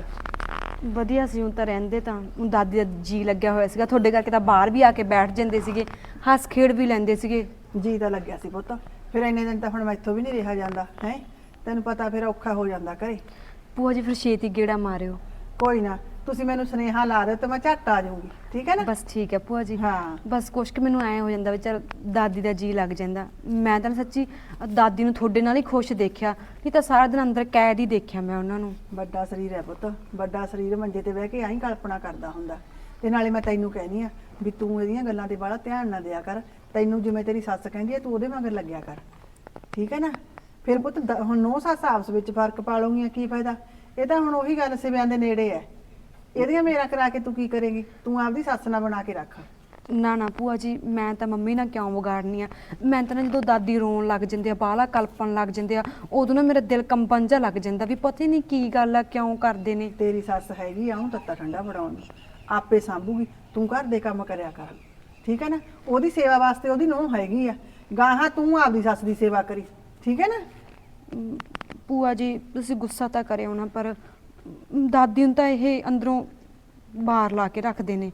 S3: ਵਧੀਆ ਸੀ ਹੁਣ ਤਾਂ ਰਹਿੰਦੇ ਤਾਂ। ਹੁਣ ਦਾਦੀ ਦਾ ਜੀ ਲੱਗਿਆ ਹੋਇਆ ਸੀਗਾ ਤੁਹਾਡੇ ਕਰਕੇ ਤਾਂ ਬਾਹਰ ਵੀ ਆ ਕੇ ਬੈਠ ਜਾਂਦੇ ਸੀਗੇ ਹੱਸ ਖੇਡ ਵੀ ਲੈਂਦੇ ਸੀਗੇ।
S1: ਜੀ ਤਾਂ ਲੱਗਿਆ ਸੀ ਪੁੱਤ। ਫਿਰ ਇੰਨੇ ਦਿਨ ਤਾਂ ਹੁਣ ਮੈਥੋਂ ਵੀ ਨਹੀਂ ਰਿਹਾ ਜਾਂਦਾ ਹੈ? ਤੈਨੂੰ ਪਤਾ ਫਿਰ ਔਖਾ ਹੋ ਜਾਂਦਾ ਘਰੇ।
S3: ਭੂਆ ਜੀ ਫਿਰ ਛੇਤੀ ਗੇੜਾ ਮਾਰਿਓ।
S1: ਕੋਈ ਨਾ ਤੁਸੀਂ ਮੈਨੂੰ ਸੁਨੇਹਾ ਲਾ ਦਿਓ ਤੇ ਮੈਂ ਝੱਟ ਆ ਜਾਊਂਗੀ। ਠੀਕ ਹੈ ਨਾ?
S3: ਬਸ ਠੀਕ ਹੈ ਭੂਆ ਜੀ।
S1: ਹਾਂ।
S3: ਬਸ ਕੁਛ ਕਿ ਮੈਨੂੰ ਐ ਹੋ ਜਾਂਦਾ ਵੀ ਚਲ ਦਾਦੀ ਦਾ ਜੀ ਲੱਗ ਜਾਂਦਾ। ਮੈਂ ਤਾਂ ਸੱਚੀ ਦਾਦੀ ਨੂੰ ਤੁਹਾਡੇ ਨਾਲ ਹੀ ਖੁਸ਼ ਦੇਖਿਆ। ਨਹੀਂ ਤਾਂ ਸਾਰਾ ਦਿਨ ਅੰਦਰ ਕੈਦ ਹੀ ਦੇਖਿਆ ਮੈਂ ਉਹਨਾਂ ਨੂੰ।
S1: ਵੱਡਾ ਸਰੀਰ ਹੈ ਪੁੱਤ। ਵੱਡਾ ਸਰੀਰ ਮੰਜੇ ਤੇ ਬਹਿ ਕੇ ਆਹੀਂ ਕਲਪਨਾ ਕਰਦਾ ਹੁੰਦਾ। ਤੇ ਨਾਲੇ ਮੈਂ ਤੈਨੂੰ ਕਹਿਨੀ ਆ ਵੀ ਤੂੰ ਇਹਦੀਆਂ ਗੱਲਾਂ ਤੇ ਬਾਹਲਾ ਧਿਆਨ ਨਾ ਦਿਆ ਕਰ। ਤੈਨੂੰ ਜਿਵੇਂ ਤੇਰੀ ਸੱਸ ਕਹਿੰਦੀ ਹੈ ਤੂੰ ਉਹਦੇ ਮਗਰ ਲੱਗਿਆ ਕਰ। ਠੀਕ ਹੈ ਨਾ? ਫਿਰ ਪੁੱਤ ਦ- ਹੁਣ ਨੌ ਸੱਸ ਆਪਸ ਵਿੱਚ ਫ਼ਰਕ ਪਾ ਲਊਗੀਆਂ ਕੀ ਫਾਇਦਾ? ਇਹ ਤਾਂ ਹੁਣ ਉਹੀ ਗੱਲ ਸਿਵਿਆਂ ਦੇ ਨੇੜੇ ਹੈ। ਇਹਦੀਆਂ ਮੇਰਾ ਕਰਾ ਕੇ ਤੂੰ ਕੀ ਕਰੇਗੀ? ਤੂੰ ਆਪਦੀ ਸੱਸ ਨਾਲ ਬਣਾ ਕੇ ਰੱਖ।
S3: ਨਾ ਨਾ ਭੂਆ ਜੀ ਮੈਂ ਤਾਂ ਮੰਮੀ ਨਾਲ ਕਿਉਂ ਵਿਗਾੜਨੀ ਆ? ਮੈਂ ਤਾਂ ਨਾ ਜਦੋਂ ਦਾਦੀ ਰੋਣ ਲੱਗ ਜਾਂਦੇ ਆ ਬਾਹਲਾ ਕਲਪਣ ਲੱਗ ਜਾਂਦੇ ਆ ਉਦੋਂ ਨਾ ਮੇਰਾ ਦਿਲ ਕੰਬਣ ਜਾ ਲੱਗ ਜਾਂਦਾ ਵੀ ਪਤਾ ਹੀ ਨਹੀਂ ਕੀ ਗੱਲ ਆ ਕਿਉਂ ਕਰਦੇ ਨੇ।
S1: ਤੇਰੀ ਸੱਸ ਹੈਗੀ ਆ ਉਹ ਤੱਤਾ ਠੰਡਾ ਬਣਾਉਣ ਨੂੰ ਆਪੇ ਸੰਭੂਗੀ। ਤੂੰ ਘਰ ਦੇ ਕੰਮ ਕਰਿਆ ਕਰ। ਠੀਕ ਹੈ ਨਾ? ਉਹਦੀ ਸੇਵਾ ਵਾਸਤੇ ਉਹਦੀ ਨੂੰਹ ਹੈਗੀ ਆ। ਗਾਹਾਂ ਤੂੰ ਆਪਦੀ ਸੱਸ ਦੀ ਸੇਵਾ ਕਰੀ। ਠੀਕ ਹੈ ਨਾ?
S3: ਭੂਆ ਜੀ ਤੁਸੀਂ ਗੁੱਸਾ ਤਾਂ ਕਰਿਓ ਨਾ ਪਰ ਦਾਦੀ ਨੂੰ ਤਾਂ ਇਹ ਅੰਦਰੋਂ ਬਾਹਰ ਲਾ ਕੇ ਰੱਖਦੇ ਨੇ।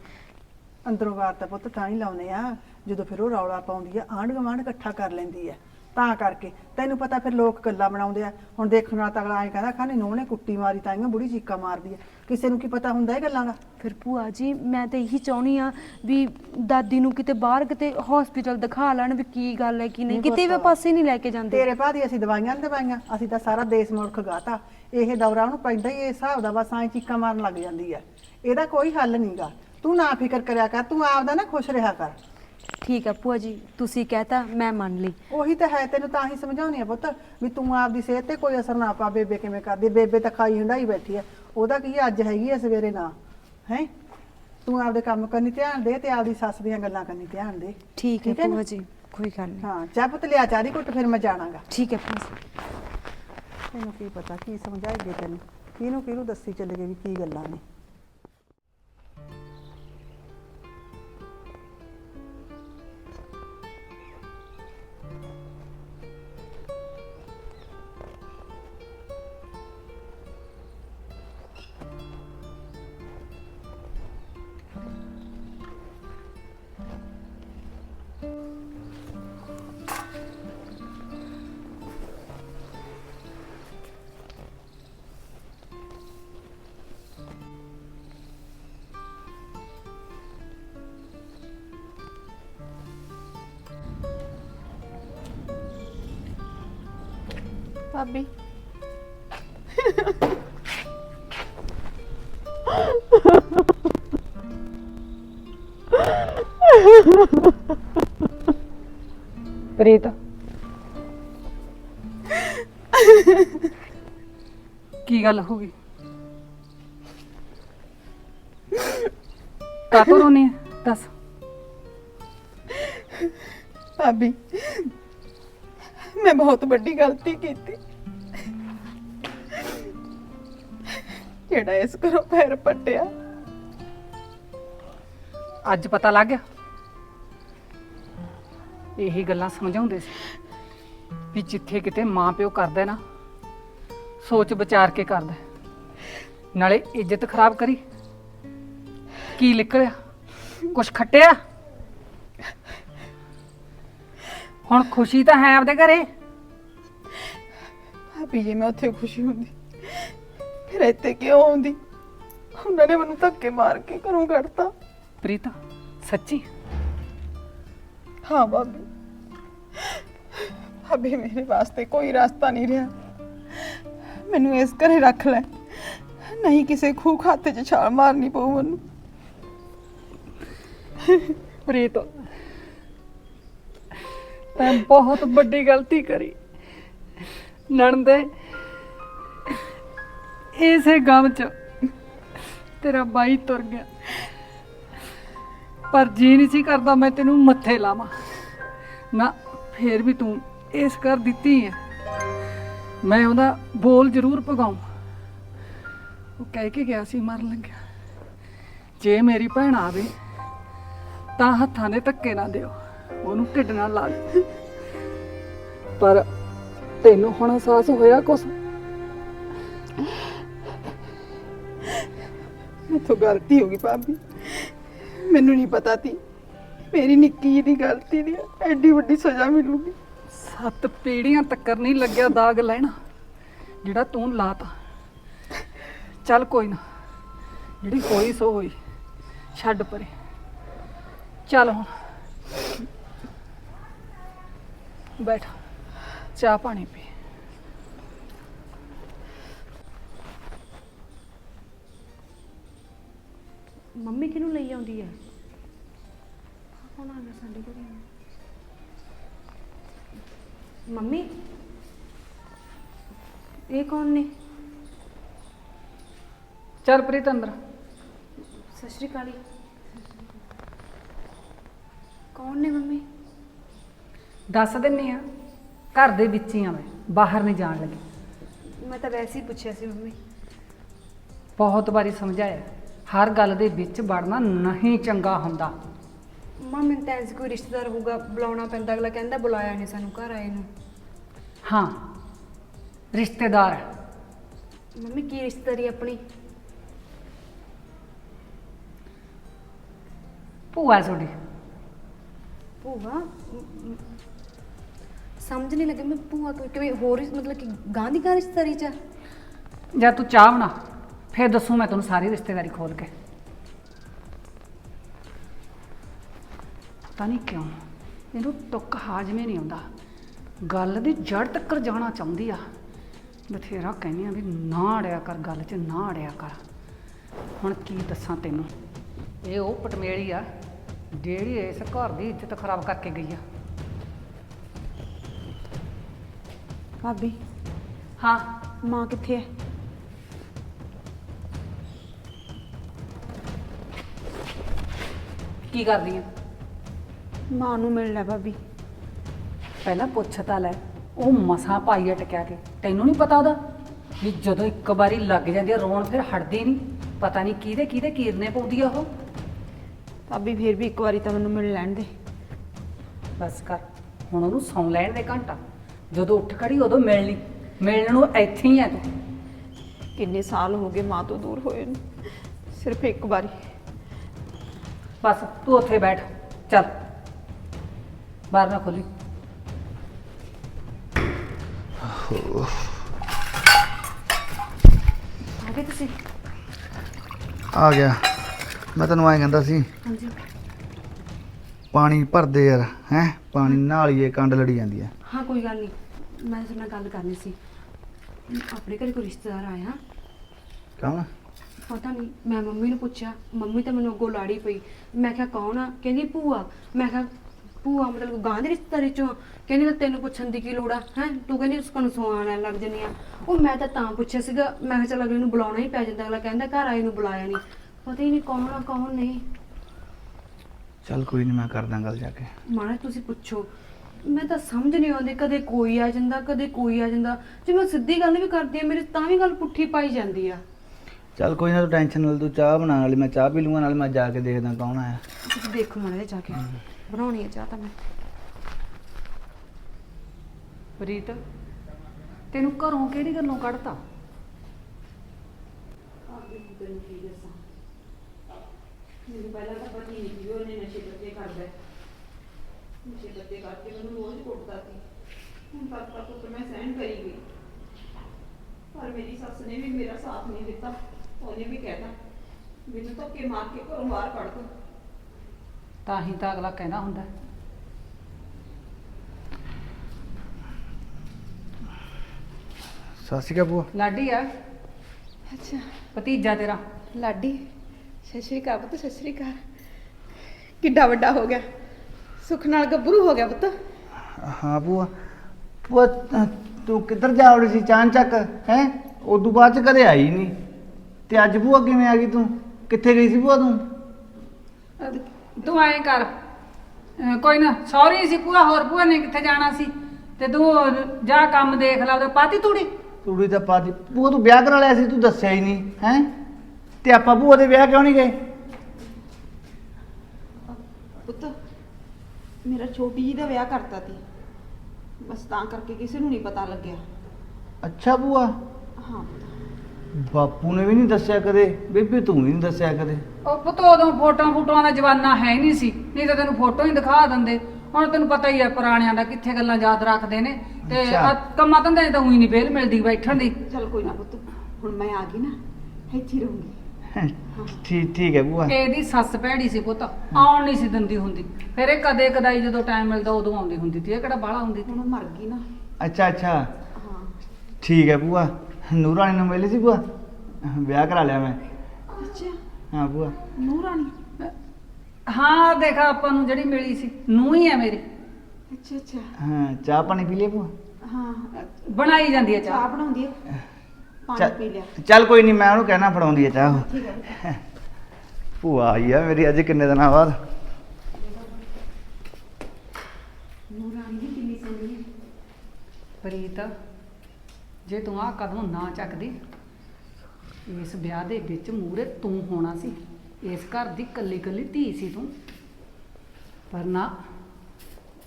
S1: ਅੰਦਰੋਂ ਵਾਰ ਤਾਂ ਪੁੱਤ ਤਾਂ ਹੀ ਲਾਉਨੇ ਆ। ਜਦੋਂ ਫਿਰ ਉਹ ਰੌਲਾ ਪਾਉਂਦੀ ਆ ਆਂਢ ਗੁਆਂਢ ਇਕੱਠਾ ਕਰ ਲੈਂਦੀ ਆ। ਤਾਂ ਕਰਕੇ ਤੈਨੂੰ ਪਤਾ ਫਿਰ ਲੋਕ ਗੱਲਾਂ ਬਣਾਉਂਦੇ ਆ। ਹੁਣ ਦੇਖਣ ਨਾਲ ਤਾਂ ਅਗਲਾ ਐਂ ਕਹਿੰਦਾ ਖਾਨੇ ਨੂੰਹ ਨੇ ਕੁੱਟੀ ਮਾਰੀ ਤਾਂ ਹੀ ਬੁੜੀ ਚੀਕਾ ਮਾਰਦੀ ਆ। ਕਿਸੇ ਨੂੰ ਕੀ ਪਤਾ ਹੁੰਦਾ ਇਹ ਗੱਲਾਂ ਦਾ?
S3: ਫਿਰ ਭੂਆ ਜੀ ਮੈਂ ਤਾਂ ਇਹੀ ਚਾਹੁੰਦੀ ਆ ਵੀ ਦਾਦੀ ਨੂੰ ਕਿਤੇ ਬਾਹਰ ਕਿਤੇ ਹਸਪੀਟਲ ਦਿਖਾ ਲੈਣ ਵੀ ਕੀ ਗੱਲ ਹੈ ਕੀ ਨਹੀਂ।
S1: ਨਹੀਂ
S3: ਕਿਤੇ ਵੀ
S1: ਪੁੱਤ।
S3: ਪਾਸੇ ਨਹੀਂ ਲੈ ਕੇ ਜਾਂਦੇ।
S1: ਤੇਰੇ ਭਾਦੀ ਅਸੀਂ ਦਵਾਈਆਂ ਨੀ ਦਵਾਈਆਂ। ਅਸੀਂ ਤਾਂ ਸਾਰਾ ਦੇਸ਼ ਮੁਲਕ ਗਾਤਾ। ਇਹ ਦੌਰਾ ਉਹਨੂੰ ਪੈਂਦਾ ਹੀ ਇਸ ਹਿਸਾਬ ਦਾ ਬਸ ਐਂ ਚੀਕਾਂ ਮਾਰਨ ਲੱਗ ਜਾਂਦੀ ਆ। ਇਹਦਾ ਕੋਈ ਹੱਲ ਨਹੀਂਗਾ ਤੂੰ ਨਾ ਫਿਕਰ ਕਰਿਆ ਕਰ ਤੂੰ ਆਪਦਾ ਨਾ ਖੁਸ਼ ਰਿਹਾ ਕਰ।
S3: ਠੀਕ ਹੈ ਭੂਆ ਜੀ ਤੁਸੀਂ ਕਹਤਾ ਮੈਂ ਮੰਨ ਲਈ।
S1: ਉਹੀ ਤਾਂ ਹੈ ਤੈਨੂੰ ਤਾਂ ਹੀ ਸਮਝਾਉਣੀ ਆ ਪੁੱਤ ਵੀ ਤੂੰ ਆਪਦੀ ਸਿਹਤ ਤੇ ਕੋਈ ਅਸਰ ਨਾ ਪਾ ਬੇਬੇ ਕਿਵੇਂ ਕਰਦੀ ਆ। ਬੇਬੇ ਤਾਂ ਖਾਈ ਹੰਡਾਈ ਬੈਠੀ ਆ। ਉਹਦਾ ਕੀ ਆ, ਅੱਜ ਹੈਗੀ ਆ ਸਵੇਰੇ ਨਾ ਹੈ? ਤੂੰ ਆਪਦੇ ਕੰਮ ਕਰਨੀ ਧਿਆਨ ਦੇ ਤੇ ਆਪਦੀ ਸੱਸ ਦੀਆਂ ਗੱਲਾਂ ਕਰਨੀ ਧਿਆਨ ਦੇ।
S3: ਠੀਕ ਹੈ
S1: ਠੀਕ ਹੈ ਨਾ?
S3: ਭੂਆ ਜੀ ਕੋਈ ਗੱਲ ਨਹੀਂ।
S1: ਹਾਂ ਚਾਹ ਪੁੱਤ ਲਿਆ ਚਾਹ ਦੀ ਘੁੱਟ ਫਿਰ ਮੈਂ ਜਾਣਾਗਾ।
S3: ਠੀਕ ਹੈ ਭੂਆ ਜੀ।
S1: ਤੈਨੂੰ ਕੀ ਪਤਾ ਕੀ ਸਮਝਾਏਗੇ ਤੈਨੂੰ? ਕਿਹਨੂੰ ਕਿਹਨੂੰ ਦੱਸੀ ਚੱਲੇਗੇ ਵੀ ਕੀ ਗੱਲਾਂ ਨੇ?
S5: ਭਾਬੀ
S6: ਪ੍ਰੀਤ ਕੀ ਗੱਲ ਹੋ ਗਈ ਕਾਤੋਂ ਰੋਣੀ ਹੈ ਦੱਸ
S5: ਭਾਬੀ ਮੈਂ ਬਹੁਤ ਵੱਡੀ ਗਲਤੀ ਕੀਤੀ ਜਿਹੜਾ ਇਸ ਘਰੋਂ ਪੈਰ ਪੱਟਿਆ?
S6: ਅੱਜ ਪਤਾ ਲੱਗ ਗਿਆ। ਇਹੀ ਗੱਲਾਂ ਸਮਝਾਉਂਦੇ ਸੀ ਵੀ ਜਿੱਥੇ ਕਿਤੇ ਮਾਂ ਪਿਓ ਕਰਦਾ ਨਾ ਸੋਚ ਵਿਚਾਰ ਕੇ ਕਰਦਾ ਨਾਲੇ ਇੱਜ਼ਤ ਖਰਾਬ ਕਰੀ। ਕੀ ਨਿਕਲਿਆ ਕੁਛ ਖੱਟਿਆ? ਹੁਣ ਖੁਸ਼ੀ ਤਾਂ ਹੈ ਆਪਦੇ ਘਰੇ?
S5: ਭਾਬੀ ਜੇ ਮੈਂ ਉੱਥੇ ਖੁਸ਼ੀ ਹੁੰਦੀ। ਫਿਰ ਇੱਥੇ ਕਿਉਂ ਆਉਂਦੀ? ਉਹਨਾਂ ਨੇ ਮੈਨੂੰ ਧੱਕੇ ਮਾਰ ਕੇ ਘਰੋਂ ਕੱਢਤਾ।
S6: ਪ੍ਰੀਤਾ ਸੱਚੀ?
S5: ਹਾਂ ਭਾਬੀ। ਭਾਬੀ ਮੇਰੇ ਵਾਸਤੇ ਕੋਈ ਰਸਤਾ ਨਹੀਂ ਰਿਹਾ। ਮੈਨੂੰ ਇਸ ਘਰੇ ਰੱਖ ਲੈ। ਨਹੀਂ ਕਿਸੇ ਖੂਹ ਖਾਤੇ 'ਚ ਛਾਲ ਮਾਰਨੀ ਪਊ ਮੈਨੂੰ।
S6: ਪ੍ਰੀਤ ਤੈਂ ਬਹੁਤ ਵੱਡੀ ਗਲਤੀ ਕਰੀ। ਨਣਦੇ ਇਸੇ ਗਮ ਚ ਤੇਰਾ ਬਾਈ ਤੁਰ ਗਿਆ। ਪਰ ਜੀ ਨਹੀਂ ਸੀ ਕਰਦਾ ਮੈਂ ਤੈਨੂੰ ਮੱਥੇ ਲਾਵਾਂ। ਨਾ, ਫੇਰ ਵੀ ਤੂੰ ਇਸ ਕਰ ਦਿੱਤੀ ਹੈ ਮੈਂ ਉਹਦਾ ਬੋਲ ਜ਼ਰੂਰ ਭਗਾਉਂ। ਉਹ ਕਹਿ ਕੇ ਗਿਆ ਸੀ, ਮਰਨ ਲੱਗਿਆ। ਜੇ ਮੇਰੀ ਭੈਣ ਆਵੇ, ਤਾਂ ਹੱਥਾਂ ਦੇ ਧੱਕੇ ਨਾ ਦਿਓ। ਉਹਨੂੰ ਢਿੱਡ ਨਾਲ ਲਾ ਦਿਓ ਪਰ ਤੈਨੂੰ ਹੁਣ ਅਹਿਸਾਸ ਹੋਇਆ ਕੁਛ?
S5: ਮੈਥੋਂ ਗਲਤੀ ਹੋ ਗਈ ਭਾਬੀ। ਮੈਨੂੰ ਨਹੀਂ ਪਤਾ ਸੀ ਮੇਰੀ ਨਿੱਕੀ ਜਿਹੀ ਦੀ ਗਲਤੀ ਦੀ ਐਡੀ ਵੱਡੀ ਸਜ਼ਾ ਮਿਲੂਗੀ।
S6: ਸੱਤ ਪੀੜੀਆਂ ਤੱਕਰ ਨਹੀਂ ਲੱਗਿਆ ਦਾਗ ਲੈਣਾ, ਜਿਹੜਾ ਤੂੰ ਲਾਤਾ। ਚੱਲ ਕੋਈ ਨਾ, ਜਿਹੜੀ ਹੋਈ ਸੋ ਹੋਈ, ਛੱਡ ਪਰੇ। ਚੱਲ ਹੁਣ। ਬੈਠ, ਚਾਹ ਪਾਣੀ ਪੀ।
S3: ਮੰਮੀ ਕਿਹਨੂੰ ਲਈ ਆਉਂਦੀ ਕੌਣ ਆ ਗਿਆ ਸਾਡੇ ਘਰੇ ਮੰਮੀ? ਇਹ ਕੌਣ ਨੇ?
S6: ਚੱਲ ਪ੍ਰੀਤ ਅੰਦਰ।
S3: ਸਤਿ ਸ਼੍ਰੀ ਅਕਾਲ ਜੀ। ਕੌਣ ਨੇ ਮੰਮੀ?
S6: ਦੱਸ ਦਿੰਨੀ ਆ ਘਰ ਦੇ ਵਿੱਚ ਹੀ ਆ ਮੈਂ ਬਾਹਰ ਨਹੀਂ ਜਾਣ ਲੱਗੀ।
S3: ਮੈਂ ਤਾਂ ਵੈਸੇ ਹੀ ਪੁੱਛਿਆ ਸੀ ਮੰਮੀ।
S6: ਬਹੁਤ ਵਾਰੀ ਸਮਝਾਇਆ। ਹਰ ਗੱਲ ਦੇ ਵਿੱਚ ਵੜਨਾ ਨਹੀਂ ਚੰਗਾ ਹੁੰਦਾ।
S3: ਮਾਂ ਮੈਨੂੰ ਤਾਂ ਐਸੀ ਕੋਈ ਰਿਸ਼ਤੇਦਾਰ ਹੋਊਗਾ ਬੁਲਾਉਣਾ ਪੈਂਦਾ ਅਗਲਾ ਕਹਿੰਦਾ ਬੁਲਾਇਆ ਨਹੀਂ ਸਾਨੂੰ ਘਰ ਆਏ ਨੂੰ।
S6: ਹਾਂ ਰਿਸ਼ਤੇਦਾਰ।
S3: ਮੰਮੀ ਕੀ ਰਿਸ਼ਤੇਦਾਰੀ ਆਪਣੀ?
S6: ਭੂਆ ਤੁਹਾਡੀ।
S3: ਭੂਆ? ਮ- ਮ- ਸਮਝ ਨਹੀਂ ਲੱਗੇ ਮੈਂ ਭੂਆ ਕੋਈ ਕਿਵੇਂ ਹੋਰ ਹੀ- ਮਤਲਬ ਕਿ ਗਾਂ ਦੀ ਗਾਂ ਰਿਸ਼ਤੇਦਾਰੀ ਚ ਆ?
S6: ਜਾਂ ਤੂੰ ਚਾਹ ਬਣਾ। ਫਿਰ ਦੱਸੂ ਮੈਂ ਤੈਨੂੰ ਸਾਰੀ ਰਿਸ਼ਤੇਦਾਰੀ ਖੋਲ ਕੇ। ਪਤਾ ਨਹੀਂ ਕਿਉਂ ਇਹਨੂੰ ਟੁੱਕ ਹਾਜ਼ਮੇ ਨਹੀਂ ਆਉਂਦਾ। ਗੱਲ ਦੀ ਜੜ ਤੱਕ ਜਾਣਾ ਚਾਹੁੰਦੀ ਆ। ਬਥੇਰਾ ਕਹਿੰਦੀ ਆ ਵੀ ਨਾ ਅੜਿਆ ਕਰ ਗੱਲ 'ਚ ਨਾ ਅੜਿਆ ਕਰ। ਹੁਣ ਕੀ ਦੱਸਾਂ ਤੈਨੂੰ? ਇਹ ਉਹ ਪਟਮੇਲੀ ਆ ਜਿਹੜੀ ਇਸ ਘਰ ਦੀ ਇੱਜ਼ਤ ਖਰਾਬ ਕਰਕੇ ਗਈ ਆ।
S3: ਭਾਬੀ
S6: ਹਾਂ।
S3: ਮਾਂ ਕਿੱਥੇ ਹੈ
S6: ਕੀ ਕਰਦੀ ਆ
S3: ਮਾਂ ਨੂੰ ਮਿਲਣਾ ਭਾਬੀ।
S6: ਪਹਿਲਾਂ ਪੁੱਛ ਤਾਂ ਲੈ ਉਹ ਮਸਾਂ ਪਾਈ ਟਕਿਆ ਕੇ। ਤੈਨੂੰ ਨਹੀਂ ਪਤਾ ਉਹਦਾ? ਵੀ ਜਦੋਂ ਇੱਕ ਵਾਰੀ ਲੱਗ ਜਾਂਦੀ ਆ ਰੋਣ ਫਿਰ ਹਟਦੀ ਨਹੀਂ ਪਤਾ ਨਹੀਂ ਕਿਹਦੇ ਕਿਹਦੇ ਕੀਰਨੇ ਪਾਉਂਦੀ ਆ ਉਹ।
S3: ਭਾਬੀ ਫੇਰ ਵੀ ਇੱਕ ਵਾਰੀ ਤਾਂ ਮੈਨੂੰ ਮਿਲ ਲੈਣ ਦੇ।
S6: ਬਸ ਕਰ ਹੁਣ ਉਹਨੂੰ ਸੌਂ ਲੈਣ ਦੇ ਘੰਟਾ। ਜਦੋਂ ਉੱਠ ਖੜੀ ਉਦੋਂ ਮਿਲ ਲਈ। ਮਿਲਣ ਨੂੰ ਇੱਥੇ ਹੀ ਆ ਤੂੰ।
S5: ਕਿੰਨੇ ਸਾਲ ਹੋ ਗਏ ਮਾਂ ਤੋਂ ਦੂਰ ਹੋਏ ਨੂੰ। ਸਿਰਫ ਇੱਕ ਵਾਰੀ।
S6: ਬਸ ਤੂੰ ਉੱਥੇ ਬੈਠ ਚੱਲ। ਬਾਹਰ ਨਾ ਖੋਲੀ।
S3: ਆ ਗਏ ਤੁਸੀਂ?
S9: ਆ ਗਿਆ। ਮੈਂ ਤੈਨੂੰ ਐਂ ਕਹਿੰਦਾ ਸੀ
S3: ਹਾਂਜੀ।
S9: ਪਾਣੀ ਭਰਦੇ ਯਾਰ ਹੈ? ਪਾਣੀ ਨਾਲ ਹੀ ਇਹ ਕੰਡ ਲੜੀ ਜਾਂਦੀ ਹੈ
S3: ਹਾਂ ਕੋਈ ਗੱਲ ਨਹੀਂ। ਮੈਂ ਤੁਹਾਡੇ ਨਾਲ ਗੱਲ ਕਰਨੀ ਸੀ। ਆਪਣੇ ਘਰੇ ਕੋਈ ਰਿਸ਼ਤੇਦਾਰ ਆਇਆ।
S9: ਕੌਣ?
S3: ਪਤਾ ਨਹੀਂ ਮੈਂ ਮੰਮੀ ਨੂੰ ਪੁੱਛਿਆ ਮੰਮੀ ਤਾਂ ਮੈਨੂੰ ਅੱਗੋਂ ਲਾੜੀ ਪਈ। ਮੈਂ ਕਿਹਾ ਕੌਣ ਆ? ਕਹਿੰਦੀ ਭੂਆ। ਮੈਂ ਕਿਹਾ ਭੂਆ ਮਤਲਬ ਗਾਂ ਦੇ ਰਿਸ਼ਤੇਦਾਰੀ ਚੋਂ ਆ? ਕਹਿੰਦੀ ਤਾਂ ਤੈਨੂੰ ਪੁੱਛਣ ਦੀ ਕੀ ਲੋੜ ਆ? ਹੈ? ਤੂੰ ਕਹਿੰਦੀ ਉਸ ਕੋਲ ਸਵਾਣ ਲੈਣ ਲੱਗ ਜੰਨੀ ਆ। ਉਹ ਮੈਂ ਤਾਂ ਤਾਂ ਪੁੱਛਿਆ ਸੀਗਾ। ਮੈਂ ਕਿਹਾ ਚੱਲ ਅਗਲੇ ਨੂੰ ਬੁਲਾਉਣਾ ਹੀ ਪੈ ਜਾਂਦਾ। ਅਗਲਾ ਕਹਿੰਦਾ ਘਰ ਆਏ ਨੂੰ ਬੁਲਾਇਆ ਨਹੀਂ। ਪਤਾ ਹੀ ਨਹੀਂ ਕੌਣ ਆ ਕੌਣ ਨਹੀਂ।
S9: ਚੱਲ ਕੋਈ ਨਹੀਂ ਮੈਂ ਕਰਦਾ ਗੱਲ ਜਾ ਕੇ।
S3: ਮਾਣਾ ਤੁਸੀਂ ਪੁੱਛੋ। ਮੈਂ ਤਾਂ ਸਮਝ ਨਹੀਂ ਆਉਂਦੀ ਕਦੇ ਕੋਈ ਆ ਜਾਂਦਾ ਕਦੇ ਕੋਈ ਆ ਜਾਂਦਾ। ਜੇ ਮੈਂ ਸਿੱਧੀ ਗੱਲ ਵੀ ਕਰਦੀ ਆ ਮੇਰੀ ਤਾਂ ਵੀ ਗੱਲ ਪੁੱਠੀ ਪਾਈ ਜਾਂਦੀ ਆ।
S9: ਚੱਲ ਕੋਈ ਨਾ ਤੂੰ ਟੈਨਸ਼ਨ ਨਾਲ ਤੂੰ ਚਾਹ ਬਣਾ ਨਾਲੇ ਮੈਂ ਚਾਹ ਪੀ ਲੂੰਗਾ ਨਾਲੇ ਮੈਂ ਜਾ ਕੇ ਦੇਖਦਾ ਕੌਣ ਆਇਆ।
S3: ਤੁਸੀਂ ਦੇਖੋ ਮਾੜਾ ਜਿਹਾ ਜਾ ਕੇ। ਬਣਾਉਣੀ ਆ ਚਾਹ ਤਾਂ ਮੈਂ।
S6: ਪ੍ਰੀਤ ਤੈਨੂੰ ਘਰੋਂ ਕਿਹੜੀ ਗੱਲੋਂ ਕੱਢਤਾ?
S5: ਮੈਨੂੰ ਪਹਿਲਾਂ ਤਾਂ ਪਤਾ ਹੀ ਨਹੀਂ ਕਿ ਉਹਨੇ ਨਸ਼ੇ ਪੱਤੇ ਕਰਦਾ ਹੈ। ਨਸ਼ੇ ਪੱਤੇ ਕਰਕੇ ਮੈਨੂੰ ਰੋਜ਼ ਕੁੱਟਦਾ ਸੀ। ਹੁਣ ਤੱਕ ਤੱਕ ਤਾਂ ਮੈਂ ਸਹਿਣ ਕਰੀ ਗਈ। ਪਰ ਮੇਰੀ ਸੱਸ ਨੇ ਵੀ ਮੇਰਾ ਸਾਥ ਨਹੀਂ ਦਿੱਤਾ। ਉਹਨੇ ਵੀ ਕਹਿਤਾ ਮੈਨੂੰ ਧੱਕੇ ਮਾਰ ਕੇ ਘਰੋਂ ਬਾਹਰ ਕੱਢ ਦੋ।
S6: ਤਾਂ ਹੀ ਤਾਂ ਅਗਲਾ ਕਹਿੰਦਾ ਹੁੰਦਾ।
S9: ਸਤਿ ਸ਼੍ਰੀ ਅਕਾਲ ਭੂਆ।
S6: ਲਾਡੀ ਆ?
S5: ਅੱਛਾ।
S6: ਭਤੀਜਾ ਤੇਰਾ।
S5: ਲਾਡੀ ਸਤਿ ਸ਼੍ਰੀ ਅਕਾਲ ਪੁੱਤ ਸਤਿ ਸ਼੍ਰੀ ਅਕਾਲ। ਕਿੱਡਾ ਵੱਡਾ ਹੋ ਗਿਆ। ਸੁੱਖ ਨਾਲ ਗੱਭਰੂ ਹੋ ਗਿਆ ਪੁੱਤ।
S9: ਹਾਂ ਭੂਆ। ਭੂਆ ਤੂੰ ਕਿੱਧਰ ਜਾ ਵੜੀ ਸੀ? ਚਾਨ ਚੱਕ ਹੈ? ਉਦੋਂ ਬਾਅਦ ਚ ਕਦੇ ਆਈ ਨਹੀਂ ਤੇ ਅੱਜ ਭੂਆ ਕਿਵੇਂ ਆ ਗਈ ਤੂੰ? ਕਿੱਥੇ ਗਈ ਸੀ ਭੂਆ ਤੂੰ?
S6: ਤੂੰ ਐਂ ਕਰ। ਅਹ ਕੋਈ ਨਾ ਸੌਰੀ ਸੀ ਭੂਆ ਹੋਰ ਭੂਆ ਨੇ ਕਿੱਥੇ ਜਾਣਾ ਸੀ? ਤੇ ਤੂੰ ਜਾ ਕੰਮ ਦੇਖ ਲਾ ਉਹਦੇ ਪਾਤੀ ਤੂੜੀ?
S9: ਤੂੜੀ ਤਾਂ ਪਾਤੀ। ਭੂਆ ਤੂੰ ਵਿਆਹ ਕਰਾ ਲਿਆ ਸੀ ਤੂੰ ਦੱਸਿਆ ਹੀ ਨਹੀਂ ਹੈ? ਤੇ ਆਪਾਂ ਭੂਆ ਦੇ ਵਿਆਹ ਕਿਉਂ ਨਹੀਂ ਗਏ?
S5: ਪੁੱਤ ਮੇਰਾ ਛੋਟੀ ਜੀ ਦਾ ਵਿਆਹ ਕਰਤਾ ਸੀ। ਬਸ ਤਾਂ ਕਰਕੇ ਕਿਸੇ ਨੂੰ ਨਹੀਂ ਪਤਾ ਲੱਗਿਆ।
S9: ਅੱਛਾ ਭੂਆ।
S5: ਹਾਂ
S9: ਬਾਪੂ ਨੇ ਵੀ ਨਹੀਂ ਦੱਸਿਆ ਕਦੇ? ਬੇਬੇ ਤੂੰ ਵੀ ਨਹੀਂ ਦੱਸਿਆ ਕਦੇ?
S6: ਉਹ ਪੁੱਤ ਉਦੋਂ ਫੋਟੋਆਂ ਫੋਟੋਆਂ ਦਾ ਜਵਾਨਾ ਹੈ ਨਹੀਂ ਸੀ। ਨਹੀਂ ਤਾਂ ਤੈਨੂੰ ਫੋਟੋ ਹੀ ਦਿਖਾ ਦਿੰਦੇ। ਹੁਣ ਤੈਨੂੰ ਪਤਾ ਹੀ ਹੈ ਪੁਰਾਣਿਆਂ ਦਾ ਕਿੱਥੇ ਗੱਲਾਂ ਯਾਦ ਰੱਖਦੇ ਨੇ। ਤੇ
S9: ਅੱਛਾ।
S6: ਆਹ ਕੰਮਾਂ ਧੰਦੇ 'ਚ ਤਾਂ ਉਹੀ ਨਹੀਂ ਵੇਲ ਮਿਲਦੀ ਬੈਠਣ ਦੀ।
S5: ਚਲ ਕੋਈ ਨਾ ਪੁੱਤ ਹੁਣ ਮੈਂ ਆ ਗਈ ਨਾ ਇੱਥੇ ਹੀ ਰਹੂੰਗੀ।
S9: ਠੀਕ ਠੀਕ ਹੈ ਭੂਆ।
S6: ਇਹਦੀ ਸੱਸ ਭੈੜੀ ਸੀ ਪੁੱਤ ਆਉਣ ਨਹੀਂ ਸੀ ਦਿੰਦੀ ਹੁੰਦੀ। ਫਿਰ ਇਹ ਕਦੇ ਕਦਾਈ ਜਦੋਂ ਟਾਈਮ ਮਿਲਦਾ ਉਦੋਂ ਆਉਂਦੀ ਹੁੰਦੀ ਸੀ। ਇਹ ਕਿਹੜਾ ਬਾਹਲਾ ਹੁੰਦੀ ਸੀ।
S5: ਹੁਣ ਉਹ ਮਰ ਗਈ ਨਾ।
S9: ਅੱਛਾ ਅੱਛਾ।
S5: ਹਾਂ।
S9: ਠੀਕ ਹੈ ਭੂਆ ਨੂਰਾਨੀ ਨੂੰ ਮਿਲੀ ਸੀ ਭੂਆ? ਵਿਆਹ ਕਰਾ ਲਿਆ ਮੈਂ।
S5: ਅੱਛਾ।
S9: ਹਾਂ ਭੂਆ।
S5: ਨੂੰਹ ਰਾਣੀ
S6: ਹਾਂ ਦੇਖ ਆਪਾਂ ਨੂੰ ਜਿਹੜੀ ਮਿਲੀ ਸੀ ਨੂੰ ਹੀ ਹੈ ਮੇਰੀ।
S5: ਅੱਛਾ ਅੱਛਾ।
S9: ਹਾਂ ਚਾਹ ਪਾਣੀ ਪੀ ਲਿਆ ਭੂਆ?
S5: ਹਾਂ।
S6: ਬਣਾਈ ਜਾਂਦੀ ਹੈ
S5: ਚਾਹ।
S6: ਚਾਹ
S5: ਬਣਾਉਂਦੀ ਹੈ? ਪਾਣੀ
S9: ਚੱਲ-
S5: ਪੀ ਲਿਆ।
S9: ਚੱਲ ਕੋਈ ਨਹੀਂ ਮੈਂ ਉਹਨੂੰ ਕਹਿਣਾ ਫੜਾਉਂਦੀ ਹੈ ਚਾਹ।
S5: ਠੀਕ ਹੈ
S9: ਭੂਆ ਆਈ ਆ ਮੇਰੀ ਅੱਜ ਕਿੰਨੇ ਦਿਨਾਂ ਬਾਅਦ?
S5: ਨੂੰਹ ਰਾਣੀ ਦੀ ਕਿੰਨੀ ਸੋਹਣੀ ਹੈ।
S6: ਪ੍ਰੀਤ। ਜੇ ਤੂੰ ਆਹ ਕਦਮ ਨਾ ਚੱਕਦੀ ਇਸ ਵਿਆਹ ਦੇ ਵਿੱਚ ਮੂਰੇ ਤੂੰ ਹੋਣਾ ਸੀ। ਇਸ ਘਰ ਦੀ ਕੱਲੀ ਕੱਲੀ ਧੀ ਸੀ ਤੂੰ। ਪਰ ਨਾ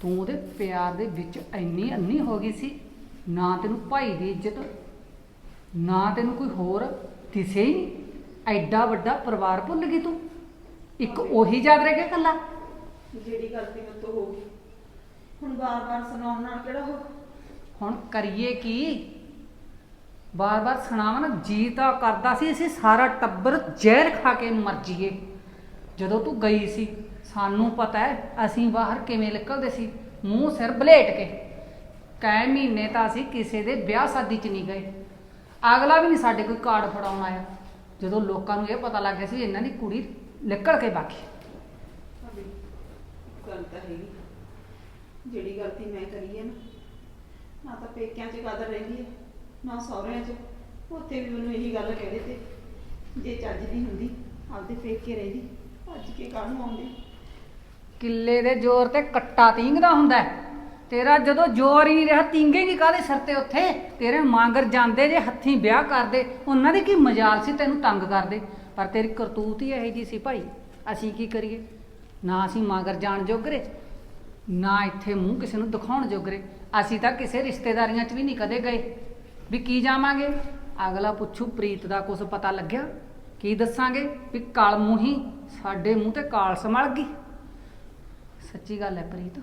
S6: ਤੂੰ ਉਹਦੇ ਪਿਆਰ ਦੇ ਵਿੱਚ ਇੰਨੀ ਅੰਨੀ ਹੋ ਗਈ ਸੀ ਨਾ ਤੈਨੂੰ ਭਾਈ ਦੀ ਇੱਜ਼ਤ ਨਾ ਤੈਨੂੰ ਕੋਈ ਹੋਰ ਦਿਸੇ ਹੀ ਨਹੀਂ ਐਡਾ ਵੱਡਾ ਪਰਿਵਾਰ ਭੁੱਲ ਗਈ ਤੂੰ। ਇੱਕ ਉਹੀ ਯਾਦ ਰਹਿ ਗਿਆ ਕੱਲਾ
S5: ਜਿਹੜੀ ਗਲਤੀ ਮੇਰੇ ਤੋਂ ਹੋ ਗਈ। ਹੁਣ ਬਾਰ-ਬਾਰ ਸੁਣਾਉਣ ਨਾਲ ਕਿਹੜਾ ਹੋ
S6: ਹੁਣ ਕਰੀਏ ਕੀ? ਬਾਰ-ਬਾਰ ਸੁਣਾਵਾਂ ਨਾ, ਜੀ ਤਾਂ ਕਰਦਾ ਸੀ, ਅਸੀਂ ਸਾਰਾ ਟੱਬਰ ਜ਼ਹਿਰ ਖਾ ਕੇ ਮਰ ਜੀਏ ਜਦੋਂ ਤੂੰ ਗਈ ਸੀ, ਸਾਨੂੰ ਪਤਾ ਹੈ, ਅਸੀਂ ਬਾਹਰ ਕਿਵੇਂ ਨਿਕਲਦੇ ਸੀ, ਮੂੰਹ ਸਿਰ ਬਲੇਟ ਕੇ। ਕੈ ਮਹੀਨੇ ਤਾਂ ਅਸੀਂ ਕਿਸੇ ਦੇ ਵਿਆਹ ਸ਼ਾਦੀ 'ਚ ਨਹੀਂ ਗਏ। ਅਗਲਾ ਵੀ ਨਹੀਂ ਸਾਡੇ ਕੋਈ ਕਾਰਡ ਫੜਾਉਣ ਆਇਆ। ਜਦੋਂ ਲੋਕਾਂ ਨੂੰ ਇਹ ਪਤਾ ਲੱਗ ਗਿਆ ਸੀ, ਇਹਨਾਂ ਦੀ ਕੁੜੀ ਨਿਕਲ ਕੇ ਬਾਕੀ
S5: ਭਾਬੀ ਗੱਲ ਤਾਂ ਹੈਗੀ। ਜਿਹੜੀ ਗਲਤੀ ਮੈਂ ਕਰੀ ਹੈ ਨਾ ਨਾ ਤਾਂ ਪੇਕਿਆਂ 'ਚ ਕਦਰ ਰਹਿੰਦੀ ਹੈ। ਨਾ ਸਹੁਰਿਆਂ 'ਚ, ਉੱਥੇ ਵੀ ਮੈਨੂੰ ਇਹੀ ਗੱਲ ਕਹਿ ਦਿੱਤੇ, ਜੇ ਚੱਜ ਦੀ ਹੁੰਦੀ, ਆਪਦੇ ਪੇਕੇ ਰਹਿੰਦੀ, ਭੱਜ ਕੇ ਕਾਹਨੂੰ ਆਉਂਦੀ।
S6: ਕਿੱਲੇ ਦੇ ਜ਼ੋਰ ਤੇ ਕੱਟਾ ਤੀਂਗਦਾ ਹੁੰਦਾ ਹੈ। ਤੇਰਾ ਜਦੋਂ ਜ਼ੋਰ ਹੀ ਨਹੀਂ ਰਿਹਾ, ਤੀਂਗੇਗੀ ਕਾਹਦੇ ਸਿਰ ਤੇ ਉੱਥੇ? ਤੇਰੇ ਮਾਂਗਰ ਜਾਂਦੇ ਜੇ, ਹੱਥੀਂ ਵਿਆਹ ਕਰਦੇ, ਉਹਨਾਂ ਦੀ ਕੀ ਮਜਾਲ ਸੀ ਤੈਨੂੰ ਤੰਗ ਕਰਦੇ? ਪਰ ਤੇਰੀ ਕਰਤੂਤ ਹੀ ਇਹੋ ਜੀ ਸੀ ਭਾਈ। ਅਸੀਂ ਕੀ ਕਰੀਏ? ਨਾ ਅਸੀਂ ਮਾਂਗਰ ਜਾਣ ਜੋਗਰੇ, ਨਾ ਇੱਥੇ ਮੂੰਹ ਕਿਸੇ ਨੂੰ ਦਿਖਾਉਣ ਜੋਗਰੇ। ਅਸੀਂ ਤਾਂ ਕਿਸੇ ਰਿਸ਼ਤੇਦਾਰੀਆਂ 'ਚ ਵੀ ਨਹੀਂ ਕਦੇ ਗਏ। ਵੀ ਕੀ ਜਾਵਾਂਗੇ? ਅਗਲਾ ਪੁੱਛੂ, ਪ੍ਰੀਤ ਦਾ ਕੁਝ ਪਤਾ ਲੱਗਿਆ। ਕੀ ਦੱਸਾਂਗੇ? ਵੀ ਕਾਲ ਮੂੰਹੀ ਸਾਡੇ ਮੂੰਹ ਤੇ ਕਾਲ ਸਮਲ ਗਈ। ਸੱਚੀ ਗੱਲ ਹੈ ਪ੍ਰੀਤ,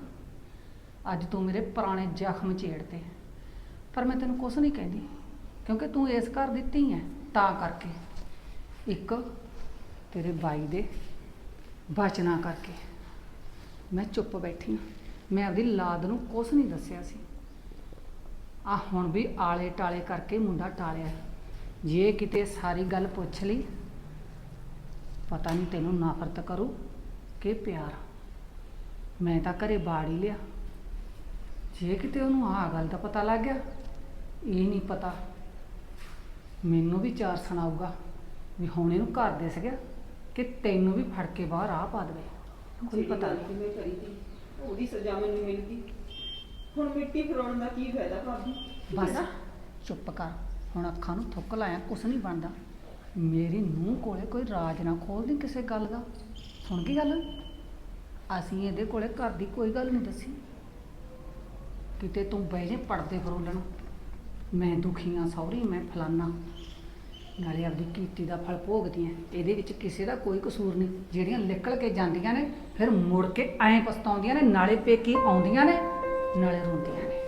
S6: ਅੱਜ ਤੂੰ ਮੇਰੇ ਪੁਰਾਣੇ ਜ਼ਖਮ ਛੇੜਤੇ ਪਰ ਮੈਂ ਤੈਨੂੰ ਕੁਝ ਨਹੀਂ ਕਹਿੰਦੀ, ਕਿਉਂਕਿ ਤੂੰ ਇਸ ਘਰ ਦਿੱਤੀ ਹੈ, ਤਾਂ ਕਰਕੇ। ਇੱਕ, ਤੇਰੇ ਬਾਈ ਦੇ ਬਚਨਾ ਕਰਕੇ। ਮੈਂ ਚੁੱਪ ਬੈਠੀ ਹਾਂ। ਮੈਂ ਆਪਦੀ ਲਾਦ ਨੂੰ ਕੁਝ ਨਹੀਂ ਦੱਸਿਆ ਸੀ। ਆ ਹੁਣ ਵੀ ਆਲੇ ਟਾਲੇ ਕਰਕੇ ਮੁੰਡਾ ਟਾਲਿਆ ਜੇ ਕਿਤੇ ਸਾਰੀ ਗੱਲ ਪੁੱਛ ਲਈ ਪਤਾ ਨਹੀਂ ਤੈਨੂੰ ਨਫ਼ਰਤ ਕਰੂ ਕਿ ਪਿਆਰ। ਮੈਂ ਤਾਂ ਘਰੇ ਬਾੜ ਹੀ ਲਿਆ। ਜੇ ਕਿਤੇ ਉਹਨੂੰ ਆਹ ਗੱਲ ਦਾ ਪਤਾ ਲੱਗ ਗਿਆ ਇਹ ਨਹੀਂ ਪਤਾ। ਮੈਨੂੰ ਵੀ ਚਾਰ ਸੁਣਾਊਗਾ ਵੀ ਹੁਣ ਇਹਨੂੰ ਘਰ ਦਿਸ ਗਿਆ ਕਿ ਤੈਨੂੰ ਵੀ ਫੜ ਕੇ ਬਾਹਰ ਆ ਪਾ ਦੇਵੇ। ਕੋਈ ਪਤਾ ਨਹੀਂ।
S5: ਮੈਂ ਕਰੀ ਸੀ ਉਹਦੀ ਸਜ਼ਾ ਮੈਨੂੰ ਮਿਲ ਗਈ ਹੁਣ ਮਿੱਟੀ ਫਰੋਣ ਦਾ ਕੀ ਫਾਇਦਾ ਭਾਬੀ?
S6: ਬਸ ਚੁੱਪ ਕਰ। ਹੁਣ ਅੱਖਾਂ ਨੂੰ ਥੁੱਕ ਲਾਇਆ ਕੁਛ ਨਹੀਂ ਬਣਦਾ। ਮੇਰੀ ਨੂੰਹ ਕੋਲੇ ਕੋਈ ਰਾਜ ਨਾ ਖੋਲਦੀ ਕਿਸੇ ਗੱਲ ਦਾ। ਸੁਣ ਗਈ ਗੱਲ? ਅਸੀਂ ਇਹਦੇ ਕੋਲੇ ਘਰ ਦੀ ਕੋਈ ਗੱਲ ਨਹੀਂ ਦੱਸੀ। ਕਿਤੇ ਤੂੰ ਬਹਿ ਜੇ ਪੜਦੇ ਫਰੋਲਣ ਮੈਂ ਦੁਖੀ ਆ ਸੌਰੀ ਮੈਂ ਫਲਾਨਾ। ਨਾਲੇ ਆਪਦੀ ਕੀਤੀ ਦਾ ਫਲ ਭੋਗਦੀ ਐ ਇਹਦੇ ਵਿੱਚ ਕਿਸੇ ਦਾ ਕੋਈ ਕਸੂਰ ਨਹੀਂ ਜਿਹੜੀਆਂ ਨਿਕਲ ਕੇ ਜਾਂਦੀਆਂ ਨੇ ਫਿਰ ਮੁੜ ਕੇ ਐਂ ਪਛਤਾਉਂਦੀਆਂ ਨੇ ਨਾਲੇ ਪੇਕੀ ਆਉਂਦੀਆਂ ਨੇ। ਨਾਲੇ ਰੋਂਦੀਆਂ ਨੇ